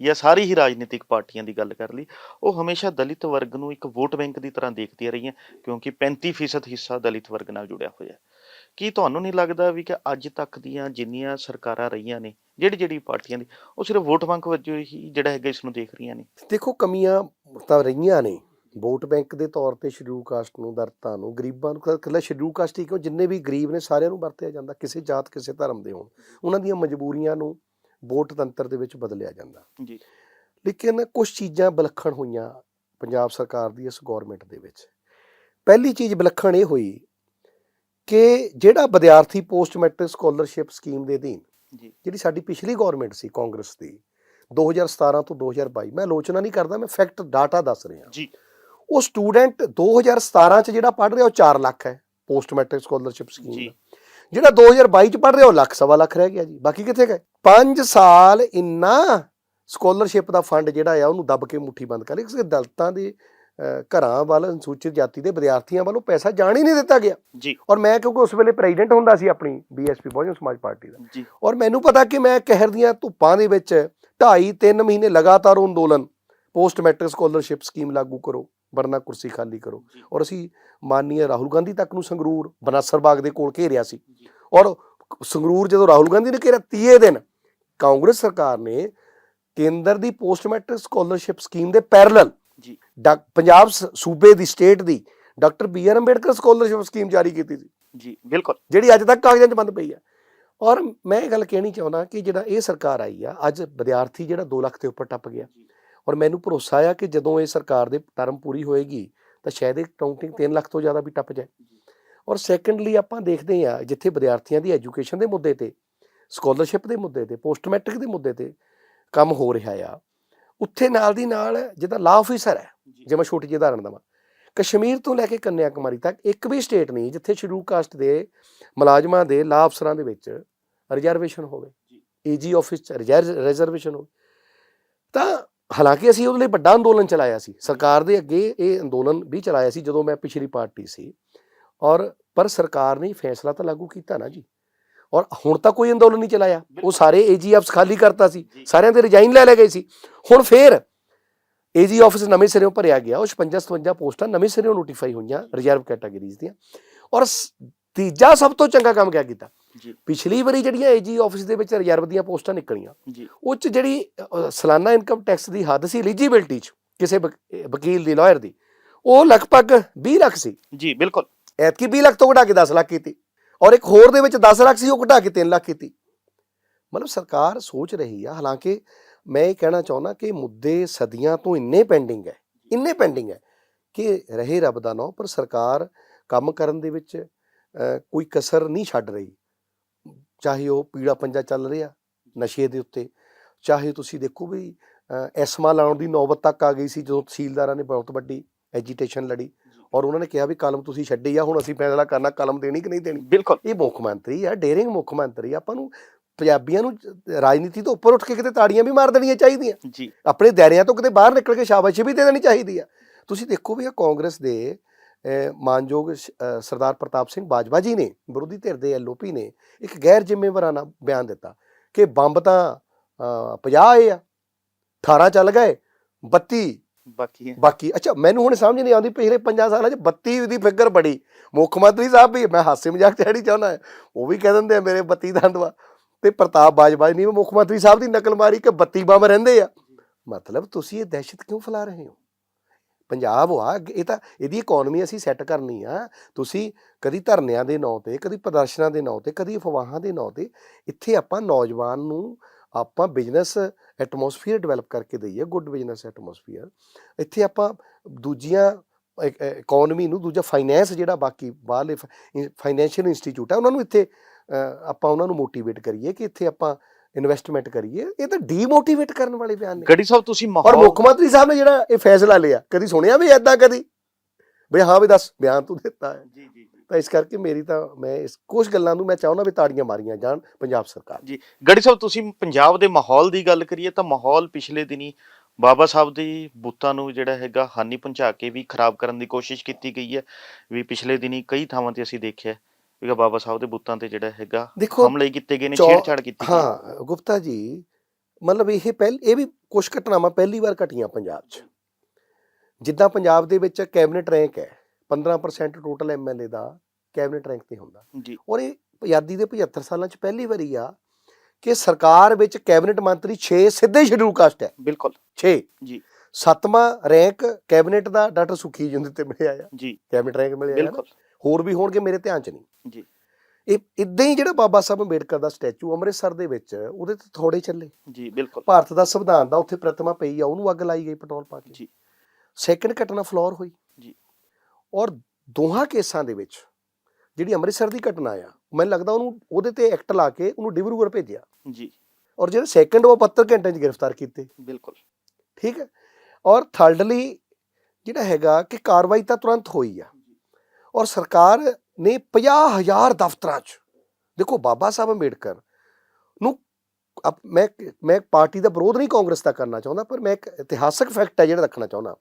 ਜਾਂ ਸਾਰੀ ਹੀ ਰਾਜਨੀਤਿਕ ਪਾਰਟੀਆਂ ਦੀ ਗੱਲ ਕਰ ਲਈ ਉਹ ਹਮੇਸ਼ਾ ਦਲਿਤ ਵਰਗ ਨੂੰ ਇੱਕ ਵੋਟ ਬੈਂਕ ਦੀ ਤਰ੍ਹਾਂ ਦੇਖਦੀਆਂ ਰਹੀਆਂ ਕਿਉਂਕਿ 35% ਹਿੱਸਾ ਦਲਿਤ ਵਰਗ ਨਾਲ ਜੁੜਿਆ ਹੋਇਆ। ਹੈ ਕੀ ਤੁਹਾਨੂੰ ਨਹੀਂ ਲੱਗਦਾ ਵੀ ਕਿ ਅੱਜ ਤੱਕ ਦੀਆਂ ਜਿੰਨੀਆਂ ਸਰਕਾਰਾਂ ਰਹੀਆਂ ਨੇ ਜਿਹੜੀ ਜਿਹੜੀ ਪਾਰਟੀਆਂ ਦੀ ਉਹ ਸਿਰਫ ਵੋਟ ਬੈਂਕ ਵਜੋਂ ਹੀ ਜਿਹੜਾ ਹੈਗਾ ਇਸ ਨੂੰ ਦੇਖ ਰਹੀਆਂ ਨੇ? ਦੇਖੋ ਕਮੀਆਂ ਤਾਂ ਰਹੀਆਂ ਨੇ। ਵੋਟ ਬੈਂਕ ਦੇ ਤੌਰ ਤੇ ਸ਼ਡਿਊਲ ਕਾਸਟ ਨੂੰ ਦਰਤਾਂ ਨੂੰ ਗਰੀਬਾਂ ਨੂੰ ਇਕੱਲਾ ਸ਼ਡਿਊਲ ਕਾਸਟ ਹੀ ਕਿਉਂ? ਜਿੰਨੇ ਵੀ ਗਰੀਬ ਨੇ ਸਾਰਿਆਂ ਨੂੰ ਵਰਤਿਆ ਜਾਂਦਾ ਕਿਸੇ ਜਾਤ ਕਿਸੇ ਧਰਮ ਦੇ ਹੋਣ। ਉਹਨਾਂ ਦੀਆਂ ਮਜਬੂਰੀਆਂ ਨੂੰ ਵੋਟ ਤੰਤਰ ਦੇ ਵਿੱਚ ਬਦਲਿਆ ਜਾਂਦਾ। ਜੀ। ਲੇਕਿਨ ਕੁਝ ਚੀਜ਼ਾਂ ਵਿਲੱਖਣ ਹੋਈਆਂ ਪੰਜਾਬ ਸਰਕਾਰ ਦੀ ਇਸ ਗਵਰਨਮੈਂਟ ਦੇ ਵਿੱਚ। ਪਹਿਲੀ ਚੀਜ਼ ਵਿਲੱਖਣ ਇਹ ਹੋਈ ਕਿ ਜਿਹੜਾ ਵਿਦਿਆਰਥੀ ਪੋਸਟ ਮੈਟ੍ਰਿਕ ਸਕਾਲਰਸ਼ਿਪ ਸਕੀਮ ਦੇ ਅਧੀਨ ਜਿਹੜੀ ਸਾਡੀ ਪਿਛਲੀ ਗਵਰਨਮੈਂਟ ਸੀ ਕਾਂਗਰਸ ਦੀ 2017 ਤੋਂ 2022 ਮੈਂ ਆਲੋਚਨਾ ਨਹੀਂ ਕਰਦਾ ਮੈਂ ਫੈਕਟ ਡਾਟਾ ਦੱਸ ਰਿਹਾ। ਜੀ। ਉਹ ਸਟੂਡੈਂਟ 2017 ਚ ਜਿਹੜਾ ਪੜ੍ਹ ਰਿਹਾ ਉਹ 4 ਲੱਖ ਹੈ ਪੋਸਟ ਮੈਟ੍ਰਿਕ ਸਕਾਲਰਸ਼ਿਪ ਸਕੀਮ ਜੀ। ਦਾ। ਜਿਹੜਾ 2022 ਚ ਪੜ੍ਹ ਰਿਹਾ ਉਹ ਲੱਖ ਸਵਾ ਲੱਖ ਰਹਿ ਗਿਆ ਜੀ। ਬਾਕੀ ਕਿੱਥੇ ਗਏ? 5 ਸਾਲ ਇੰਨਾ ਸਕਾਲਰਸ਼ਿਪ ਦਾ ਫੰਡ ਜਿਹੜਾ ਆ ਉਹਨੂੰ ਦੱਬ ਕੇ ਮੁੱਠੀ ਬੰਦ ਕਰ ਲਿਆ ਕਿਸੇ ਦਲਤਾਂ ਦੇ ਘਰਾਂ ਵੱਲ ਅਨੁਸੂਚਿਤ ਜਾਤੀ ਦੇ ਵਿਦਿਆਰਥੀਆਂ ਵੱਲੋਂ ਪੈਸਾ ਜਾਣ ਹੀ ਨਹੀਂ ਦਿੱਤਾ ਗਿਆ। ਜੀ। ਔਰ ਮੈਂ ਕਿਉਂਕਿ ਉਸ ਵੇਲੇ ਪ੍ਰੈਜ਼ੀਡੈਂਟ ਹੁੰਦਾ ਸੀ ਆਪਣੀ ਬੀਐਸਪੀ ਬਹੁਜਨ ਸਮਾਜ ਪਾਰਟੀ ਦਾ। ਜੀ। ਔਰ ਮੈਨੂੰ ਪਤਾ ਕਿ ਮੈਂ ਕਹਿਰ ਦੀਆਂ ਧੁੱਪਾਂ ਦੇ ਵਿੱਚ 2.5 3 ਮਹੀਨੇ ਲਗਾਤਾਰ ਅੰਦੋਲਨ ਪੋਸਟ ਮੈਟ੍ਰਿਕ ਸਕਾਲਰਸ਼ਿਪ ਸਕੀਮ ਲਾਗੂ ਕਰੋ। ਵਰਨਾ ਕੁਰਸੀ ਖਾਲੀ ਕਰੋ। ਔਰ ਅਸੀਂ ਮਾਨਨੀय ਰਾਹੁਲ ਗਾਂਧੀ ਤੱਕ ਨੂੰ ਸੰਗਰੂਰ ਬਨਾਸਰ ਬਾਗ ਦੇ ਕੋਲ ਘੇਰਿਆ ਸੀ। ਔਰ ਸੰਗਰੂਰ ਜਦੋਂ ਰਾਹੁਲ ਗਾਂਧੀ ਨੇ ਘੇਰਿਆ ਤੀਏ ਦਿਨ ਕਾਂਗਰਸ ਸਰਕਾਰ ਨੇ ਕੇਂਦਰ ਦੀ ਪੋਸਟ ਮੈਟ੍ਰਿਕ ਸਕਾਲਰਸ਼ਿਪ ਸਕੀਮ ਦੇ ਪੈਰਲਲ ਜੀ। ਪੰਜਾਬ ਸੂਬੇ ਦੀ ਸਟੇਟ ਦੀ doctor B R Ambedkar scholarship scheme ਜਾਰੀ ਕੀਤੀ ਸੀ। ਜੀ ਬਿਲਕੁਲ। ਜਿਹੜੀ ਅੱਜ ਤੱਕ ਕਾਗਜ਼ਾਂ 'ਚ ਬੰਦ ਪਈ ਹੈ ਔਰ ਮੈਂ ਇਹ ਗੱਲ ਕਹਿਣੀ ਚਾਹੁੰਦਾ ਕਿ ਜਿਹੜਾ ਇਹ ਸਰਕਾਰ ਆਈ ਆ ਅੱਜ ਵਿਦਿਆਰਥੀ ਜਿਹੜਾ 2 ਲੱਖ ਦੇ ਉੱਪਰ ਟੱਪ ਗਿਆ। ਔਰ ਮੈਨੂੰ ਭਰੋਸਾ ਆ ਕਿ ਜਦੋਂ ਇਹ ਸਰਕਾਰ ਦੇ ਟਰਮ ਪੂਰੀ ਹੋਏਗੀ ਤਾਂ ਸ਼ਾਇਦ ਇਹ ਕਾਊਂਟਿੰਗ 3 ਲੱਖ ਤੋਂ ਜ਼ਿਆਦਾ ਵੀ ਟੱਪ ਜਾਏ। ਔਰ ਸੈਕੰਡਲੀ ਆਪਾਂ ਦੇਖਦੇ ਆ ਜਿੱਥੇ ਵਿਦਿਆਰਥੀਆਂ ਦੀ ਐਜੂਕੇਸ਼ਨ ਦੇ ਮੁੱਦੇ ਤੇ ਸਕਾਲਰਸ਼ਿਪ ਦੇ ਮੁੱਦੇ ਤੇ ਪੋਸਟ ਮੈਟ੍ਰਿਕ ਦੇ ਮੁੱਦੇ ਤੇ ਕੰਮ ਹੋ ਰਿਹਾ ਆ ਉੱਥੇ ਨਾਲ ਦੀ ਨਾਲ ਜਿਹਦਾ ਲਾ ਆਫੀਸਰ ਹੈ ਜੇ। ਮੈਂ ਛੋਟੀ ਜਿਹੀ ਉਦਾਹਰਣ ਦਵਾਂ ਕਸ਼ਮੀਰ ਤੋਂ ਲੈ ਕੇ ਕੰਨਿਆ ਕੁਮਾਰੀ ਤੱਕ ਇੱਕ ਵੀ ਸਟੇਟ ਨਹੀਂ ਜਿੱਥੇ ਸ਼ਡਿਊਲ ਕਾਸਟ ਦੇ ਮੁਲਾਜ਼ਮਾਂ ਦੇ ਲਾ ਅਫਸਰਾਂ ਦੇ ਵਿੱਚ ਰਿਜ਼ਰਵੇਸ਼ਨ ਹੋਵੇ ਏਜੀ ਆਫਿਸ ਚ ਰਿਜ਼ਰਵੇਸ਼ਨ ਹੋਵੇ ਤਾਂ ਹਾਲਾਂਕਿ ਅਸੀਂ ਉਹਦੇ ਲਈ ਵੱਡਾ ਅੰਦੋਲਨ ਚਲਾਇਆ ਸੀ। ਸਰਕਾਰ ਦੇ ਅੱਗੇ ਇਹ ਅੰਦੋਲਨ ਵੀ ਚਲਾਇਆ ਸੀ ਜਦੋਂ ਮੈਂ ਪਿਛਲੀ ਪਾਰਟੀ ਸੀ। ਔਰ ਪਰ ਸਰਕਾਰ ਨੇ ਫੈਸਲਾ ਤਾਂ ਲਾਗੂ ਕੀਤਾ ਨਾ ਜੀ। ਔਰ ਹੁਣ ਤਾਂ ਕੋਈ ਅੰਦੋਲਨ ਨਹੀਂ ਚਲਾਇਆ। ਉਹ ਸਾਰੇ ਏਜੀ ਆਫਿਸ ਖਾਲੀ ਕਰਤਾ ਸੀ। ਸਾਰਿਆਂ ਦੇ ਰਿਜ਼ਾਈਨ ਲੈ ਲਏ ਗਏ ਸੀ। ਹੁਣ ਫੇਰ ਏਜੀ ਆਫਿਸ ਨਵੇਂ ਸਿਰਿਓਂ ਭਰਿਆ ਗਿਆ। ਉਹ 56 57 ਪੋਸਟਾਂ ਨਵੇਂ ਸਿਰਿਓਂ ਨੋਟੀਫਾਈ ਹੋਈਆਂ ਰਿਜ਼ਰਵ ਕੈਟਾਗਰੀਜ਼ ਦੀਆਂ। ਔਰ ਤੀਜਾ ਸਭ ਤੋਂ ਚੰਗਾ ਕੰਮ ਕਿਆ ਕੀਤਾ? ਜੀ। ਪਿਛਲੀ ਵਾਰੀ ਜਿਹੜੀਆਂ ਏਜੀ ਆਫਿਸ ਦੇ ਵਿੱਚ ਰਿਜ਼ਰਵ ਦੀਆਂ ਪੋਸਟਾਂ ਨਿਕਲੀਆਂ ਜੀ। ਉਹ ਚ ਜਿਹੜੀ ਸਾਲਾਨਾ ਇਨਕਮ ਟੈਕਸ ਦੀ ਹੱਦ ਸੀ ਐਲੀਜੀਬਿਲਟੀ ਚ ਕਿਸੇ ਵਕੀਲ ਦੀ ਲਾਇਰ ਦੀ ਉਹ ਲਗਭਗ 20 ਲੱਖ ਸੀ। ਜੀ ਬਿਲਕੁਲ। ਐਤਕੀ 20 ਲੱਖ ਤੋਂ ਘਟਾ ਕੇ 10 ਲੱਖ ਕੀਤੀ ਔਰ ਇੱਕ ਹੋਰ ਦੇ ਵਿੱਚ 10 ਲੱਖ ਸੀ ਉਹ ਘਟਾ ਕੇ 3 ਲੱਖ ਕੀਤੀ। ਮਤਲਬ ਸਰਕਾਰ ਸੋਚ ਰਹੀ ਆ ਹਾਲਾਂਕਿ ਮੈਂ ਇਹ ਕਹਿਣਾ ਚਾਹੁੰਦਾ ਕਿ ਮੁੱਦੇ ਸਦੀਆਂ ਤੋਂ ਇੰਨੇ ਪੈਂਡਿੰਗ ਹੈ ਇੰਨੇ ਪੈਂਡਿੰਗ ਹੈ ਕਿ ਰਹੇ ਰੱਬ ਦਾ ਨਾਂ ਪਰ ਸਰਕਾਰ ਕੰਮ ਕਰਨ ਦੇ ਵਿੱਚ ਕੋਈ ਕਸਰ ਨਹੀਂ ਛੱਡ ਰਹੀ। ਚਾਹੇ ਉਹ ਪੀੜਾ ਪੰਜਾ ਚੱਲ ਰਿਹਾ ਨਸ਼ੇ ਦੇ ਉੱਤੇ ਚਾਹੇ ਤੁਸੀਂ ਦੇਖੋ ਵੀ ਐਸਮਾ ਲਾਉਣ ਦੀ ਨੌਬਤ ਤੱਕ ਆ ਗਈ ਸੀ ਜਦੋਂ ਤਹਿਸੀਲਦਾਰਾਂ ਨੇ ਬਹੁਤ ਵੱਡੀ ਐਜੀਟੇਸ਼ਨ ਲੜੀ ਔਰ ਉਹਨਾਂ ਨੇ ਕਿਹਾ ਵੀ ਕਲਮ ਤੁਸੀਂ ਛੱਡੀ ਆ ਹੁਣ ਅਸੀਂ ਫੈਸਲਾ ਕਰਨਾ ਕਲਮ ਦੇਣੀ ਕਿ ਨਹੀਂ ਦੇਣੀ। ਬਿਲਕੁਲ। ਇਹ ਮੁੱਖ ਮੰਤਰੀ ਆ ਡੇਰਿੰਗ ਮੁੱਖ ਮੰਤਰੀ ਆਪਾਂ ਨੂੰ ਪੰਜਾਬੀਆਂ ਨੂੰ ਰਾਜਨੀਤੀ ਤੋਂ ਉੱਪਰ ਉੱਠ ਕੇ ਕਿਤੇ ਤਾੜੀਆਂ ਵੀ ਮਾਰ ਦੇਣੀਆਂ ਚਾਹੀਦੀਆਂ। ਜੀ। ਆਪਣੇ ਦਾਇਰਿਆਂ ਤੋਂ ਕਿਤੇ ਬਾਹਰ ਨਿਕਲ ਕੇ ਸ਼ਾਬਾਸ਼ੀ ਵੀ ਦੇ ਦੇਣੀ ਚਾਹੀਦੀ ਆ। ਤੁਸੀਂ ਦੇਖੋ ਵੀ ਇਹ ਕਾਂਗਰਸ ਦੇ ਮਾਨਯੋਗ ਸਰਦਾਰ ਪ੍ਰਤਾਪ ਸਿੰਘ ਬਾਜਵਾ ਜੀ ਨੇ ਵਿਰੋਧੀ ਧਿਰ ਦੇ ਐਲਓਪੀ ਨੇ ਇੱਕ ਗੈਰ ਜ਼ਿੰਮੇਵਾਰਾਨਾ ਬਿਆਨ ਦਿੱਤਾ ਕਿ ਬੰਬ ਤਾਂ ਅਹ, 50 ਆਏ ਆ 18 ਚੱਲ ਗਏ 32 ਬਾਕੀ ਬਾਕੀ ਅੱਛਾ ਮੈਨੂੰ ਹੁਣ ਸਮਝ ਨਹੀਂ ਆਉਂਦੀ ਪਿਛਲੇ 5 ਸਾਲਾਂ 'ਚ 32 ਦੀ ਫਿਗਰ ਬੜੀ ਮੁੱਖ ਮੰਤਰੀ ਸਾਹਿਬ ਵੀ ਮੈਂ ਹਾਸੇ ਮਜ਼ਾਕ ਚੜੀ ਚਾਹੁੰਦਾ ਹੈ, ਉਹ ਵੀ ਕਹਿ ਦਿੰਦੇ ਆ ਮੇਰੇ 32 ਦੰਦ ਵਾ ਤੇ ਪ੍ਰਤਾਪ ਬਾਜਵਾ ਨਹੀਂ ਮੁੱਖ ਮੰਤਰੀ ਸਾਹਿਬ ਦੀ ਨਕਲ ਮਾਰੀ ਕਿ 32 ਬੰਬ ਰਹਿੰਦੇ ਆ। ਮਤਲਬ ਤੁਸੀਂ ਇਹ ਦਹਿਸ਼ਤ ਕਿਉਂ ਫੈਲਾ ਰਹੇ ਹੋ? ਪੰਜਾਬ ਵਾ ਇਹ ਤਾਂ ਇਹਦੀ ਇਕਨੋਮੀ ਅਸੀਂ ਸੈੱਟ ਕਰਨੀ ਆ। ਤੁਸੀਂ ਕਦੀ ਧਰਨਿਆਂ ਦੇ ਨਾਂ ਤੇ, ਕਦੀ ਪ੍ਰਦਰਸ਼ਨਾਂ ਦੇ ਨਾਂ ਤੇ, ਕਦੀ ਅਫਵਾਹਾਂ ਦੇ ਨਾਂ ਤੇ, ਇੱਥੇ ਆਪਾਂ ਨੌਜਵਾਨ ਨੂੰ ਆਪਾਂ ਬਿਜ਼ਨਸ ਐਟਮੋਸਫੀਅਰ ਡਿਵੈਲਪ ਕਰਕੇ ਦਈਏ ਗੁੱਡ ਬਿਜ਼ਨਸ ਐਟਮੋਸਫੀਅਰ ਇੱਥੇ ਆਪਾਂ ਦੂਜੀਆਂ ਇਕਨੋਮੀ ਨੂੰ, ਦੂਜਾ ਫਾਈਨੈਂਸ ਜਿਹੜਾ ਬਾਕੀ ਬਾਹਰਲੇ ਫਾਈਨੈਂਸ਼ੀਅਲ ਇੰਸਟੀਚਿਊਟ ਆ, ਉਹਨਾਂ ਨੂੰ ਇੱਥੇ ਆਪਾਂ ਉਹਨਾਂ ਨੂੰ ਮੋਟੀਵੇਟ ਕਰੀਏ ਕਿ ਇੱਥੇ ਆਪਾਂ ਇਨਵੈਸਟਮੈਂਟ ਕਰੀਏ ਇਹ ਤਾਂ ਡੀਮੋਟੀਵੇਟ ਕਰਨ ਵਾਲੇ ਬਿਆਨ ਨੇ। ਗੜੀ ਸਾਹਿਬ ਤੁਸੀਂ ਔਰ ਮਾਹੌਲ ਮੁੱਖ ਮੰਤਰੀ ਸਾਹਿਬ ਨੇ ਜਿਹੜਾ ਇਹ ਫੈਸਲਾ ਲਿਆ ਕਦੀ ਸੁਣਿਆ ਵੀ ਐਦਾਂ ਕਦੀ? ਵੀ ਹਾਂ ਵੀ ਦੱਸ ਬਿਆਨ ਤੂੰ ਦਿੱਤਾ ਹੈ। ਜੀ ਜੀ ਤਾਂ ਇਸ ਕਰਕੇ ਮੇਰੀ ਤਾਂ ਮੈਂ ਇਸ ਕੁਝ ਗੱਲਾਂ ਨੂੰ ਮੈਂ ਚਾਹੁੰਦਾ ਵੀ ਤਾੜੀਆਂ ਮਾਰੀਆਂ ਜਾਣ ਪੰਜਾਬ ਸਰਕਾਰ। ਜੀ ਗੜੀ ਸਾਹਿਬ ਤੁਸੀਂ ਪੰਜਾਬ ਦੇ ਮਾਹੌਲ ਦੀ ਗੱਲ ਕਰੀਏ ਤਾਂ ਮਾਹੌਲ ਪਿਛਲੇ ਦਿਨੀ ਬਾਬਾ ਸਾਹਿਬ ਦੀ ਬੁੱਤਾਂ ਨੂੰ ਜਿਹੜਾ ਹੈਗਾ ਹਾਨੀ ਪਹੁੰਚਾ ਕੇ ਵੀ ਖਰਾਬ ਕਰਨ ਦੀ ਕੋਸ਼ਿਸ਼ ਕੀਤੀ ਗਈ ਹੈ। ਵੀ ਪਿਛਲੇ ਦਿਨੀ ਕਈ ਥਾਵਾਂ ਤੇ ਅਸੀਂ ਦੇਖਿਆ ਵੀ ਬਾਬਾ ਸਾਹਿਬ ਦੇ ਬੁੱਤਾਂ ਤੇ ਜਿਹੜਾ ਹੈਗਾ ਹਮਲੇ ਕੀਤੇ ਗਏ ਨੇ ਛੇੜਛਾੜ ਕੀਤੀ ਹੈ। ਗੁਪਤਾ ਜੀ ਮਤਲਬ ਇਹ ਪਹਿਲ ਇਹ ਵੀ ਕੁਝ ਘਟਨਾਵਾਂ ਪਹਿਲੀ ਵਾਰ ਘਟੀਆਂ ਪੰਜਾਬ 'ਚ। ਜਿੱਦਾਂ ਪੰਜਾਬ ਦੇ ਵਿੱਚ ਕੈਬਨਿਟ ਰੈਂਕ ਹੈ 15% ਟੋਟਲ ਐਮਐਲਏ ਦਾ ਕੈਬਨਿਟ ਰੈਂਕ ਤੇ ਹੁੰਦਾ। ਜੀ। ਔਰ ਇਹ ਆਜ਼ਾਦੀ ਦੇ 75 ਸਾਲਾਂ 'ਚ ਪਹਿਲੀ ਵਾਰੀ ਆ ਕਿ ਸਰਕਾਰ ਵਿੱਚ ਕੈਬਨਿਟ ਮੰਤਰੀ 6 ਸਿੱਧੇ ਸ਼ਡਿਊਲ ਕਾਸਟ ਹੈ। ਬਿਲਕੁਲ। 6 ਜੀ। ਸੱਤਵਾਂ ਰੈਂਕ ਕੈਬਨਿਟ ਦਾ ਡਾਕਟਰ ਸੁਖੀ ਜਿੰਦ ਤੇ ਮਿਲਿਆ ਆ। ਜੀ। ਕੈਬਨਿਟ ਰੈਂਕ ਮਿਲਿਆ। ਬਿਲਕੁਲ। ਹੋਰ ਵੀ ਹੋਣਗੇ ਮੇਰੇ ਧਿਆਨ 'ਚ ਨਹੀਂ। ਜੀ। ਇਹ ਇਦਾਂ ਹੀ ਜਿਹੜਾ ਬਾਬਾ ਸਾਹਿਬ ਅੰਬੇਡਕਰ ਦਾ ਸਟੈਚੂ ਅੰਮ੍ਰਿਤਸਰ ਦੇ ਵਿੱਚ ਉਹਦੇ ਤੇ ਥੋੜੇ ਚੱਲੇ। ਜੀ ਬਿਲਕੁਲ। ਭਾਰਤ ਦਾ ਸੰਵਿਧਾਨ ਦਾ ਉੱਥੇ ਪ੍ਰਤਿਮਾ ਪਈ ਆ ਉਹਨੂੰ ਅੱਗ ਲਾਈ ਗਈ ਪੈਟਰੋਲ ਪਾ ਕੇ। ਜੀ। ਸੈਕੰਡ ਘਟਨਾ ਫਲੋਰ ਹੋਈ। ਜੀ। ਔਰ ਦੋਹਾਂ ਕੇਸਾਂ ਦੇ ਵਿੱਚ ਜਿਹੜੀ ਅੰਮ੍ਰਿਤਸਰ ਦੀ ਘਟਨਾ ਆ ਮੈਨੂੰ ਲੱਗਦਾ ਉਹਨੂੰ ਉਹਦੇ ਤੇ ਐਕਟ ਲਾ ਕੇ ਉਹਨੂੰ ਡਿਬਰੂਗੜ੍ਹ ਭੇਜਿਆ। ਜੀ। ਔਰ ਜਿਹੜਾ ਸੈਕੰਡ ਉਹ 72 ਘੰਟਿਆਂ 'ਚ ਗ੍ਰਿਫਤਾਰ ਕੀਤੇ। ਬਿਲਕੁਲ। ਠੀਕ ਹੈ? ਔਰ ਥਰਡਲੀ ਜਿਹੜਾ ਹੈਗਾ ਕਿ ਕਾਰਵਾਈ ਤਾਂ ਤੁਰੰਤ ਹੋਈ ਆ। ਔਰ ਸਰਕਾਰ ਨੇ 50000 ਦਫ਼ਤਰਾਂ 'ਚ ਦੇਖੋ ਬਾਬਾ ਸਾਹਿਬ ਅੰਬੇਡਕਰ ਨੂੰ ਮੈਂ ਮੈਂ ਪਾਰਟੀ ਦਾ ਵਿਰੋਧ ਨਹੀਂ ਕਾਂਗਰਸ ਦਾ ਕਰਨਾ ਚਾਹੁੰਦਾ ਪਰ ਮੈਂ ਇੱਕ ਇਤਿਹਾਸਕ ਫੈਕਟ ਹੈ ਜਿਹੜਾ ਰੱਖਣਾ ਚਾਹੁੰਦਾ।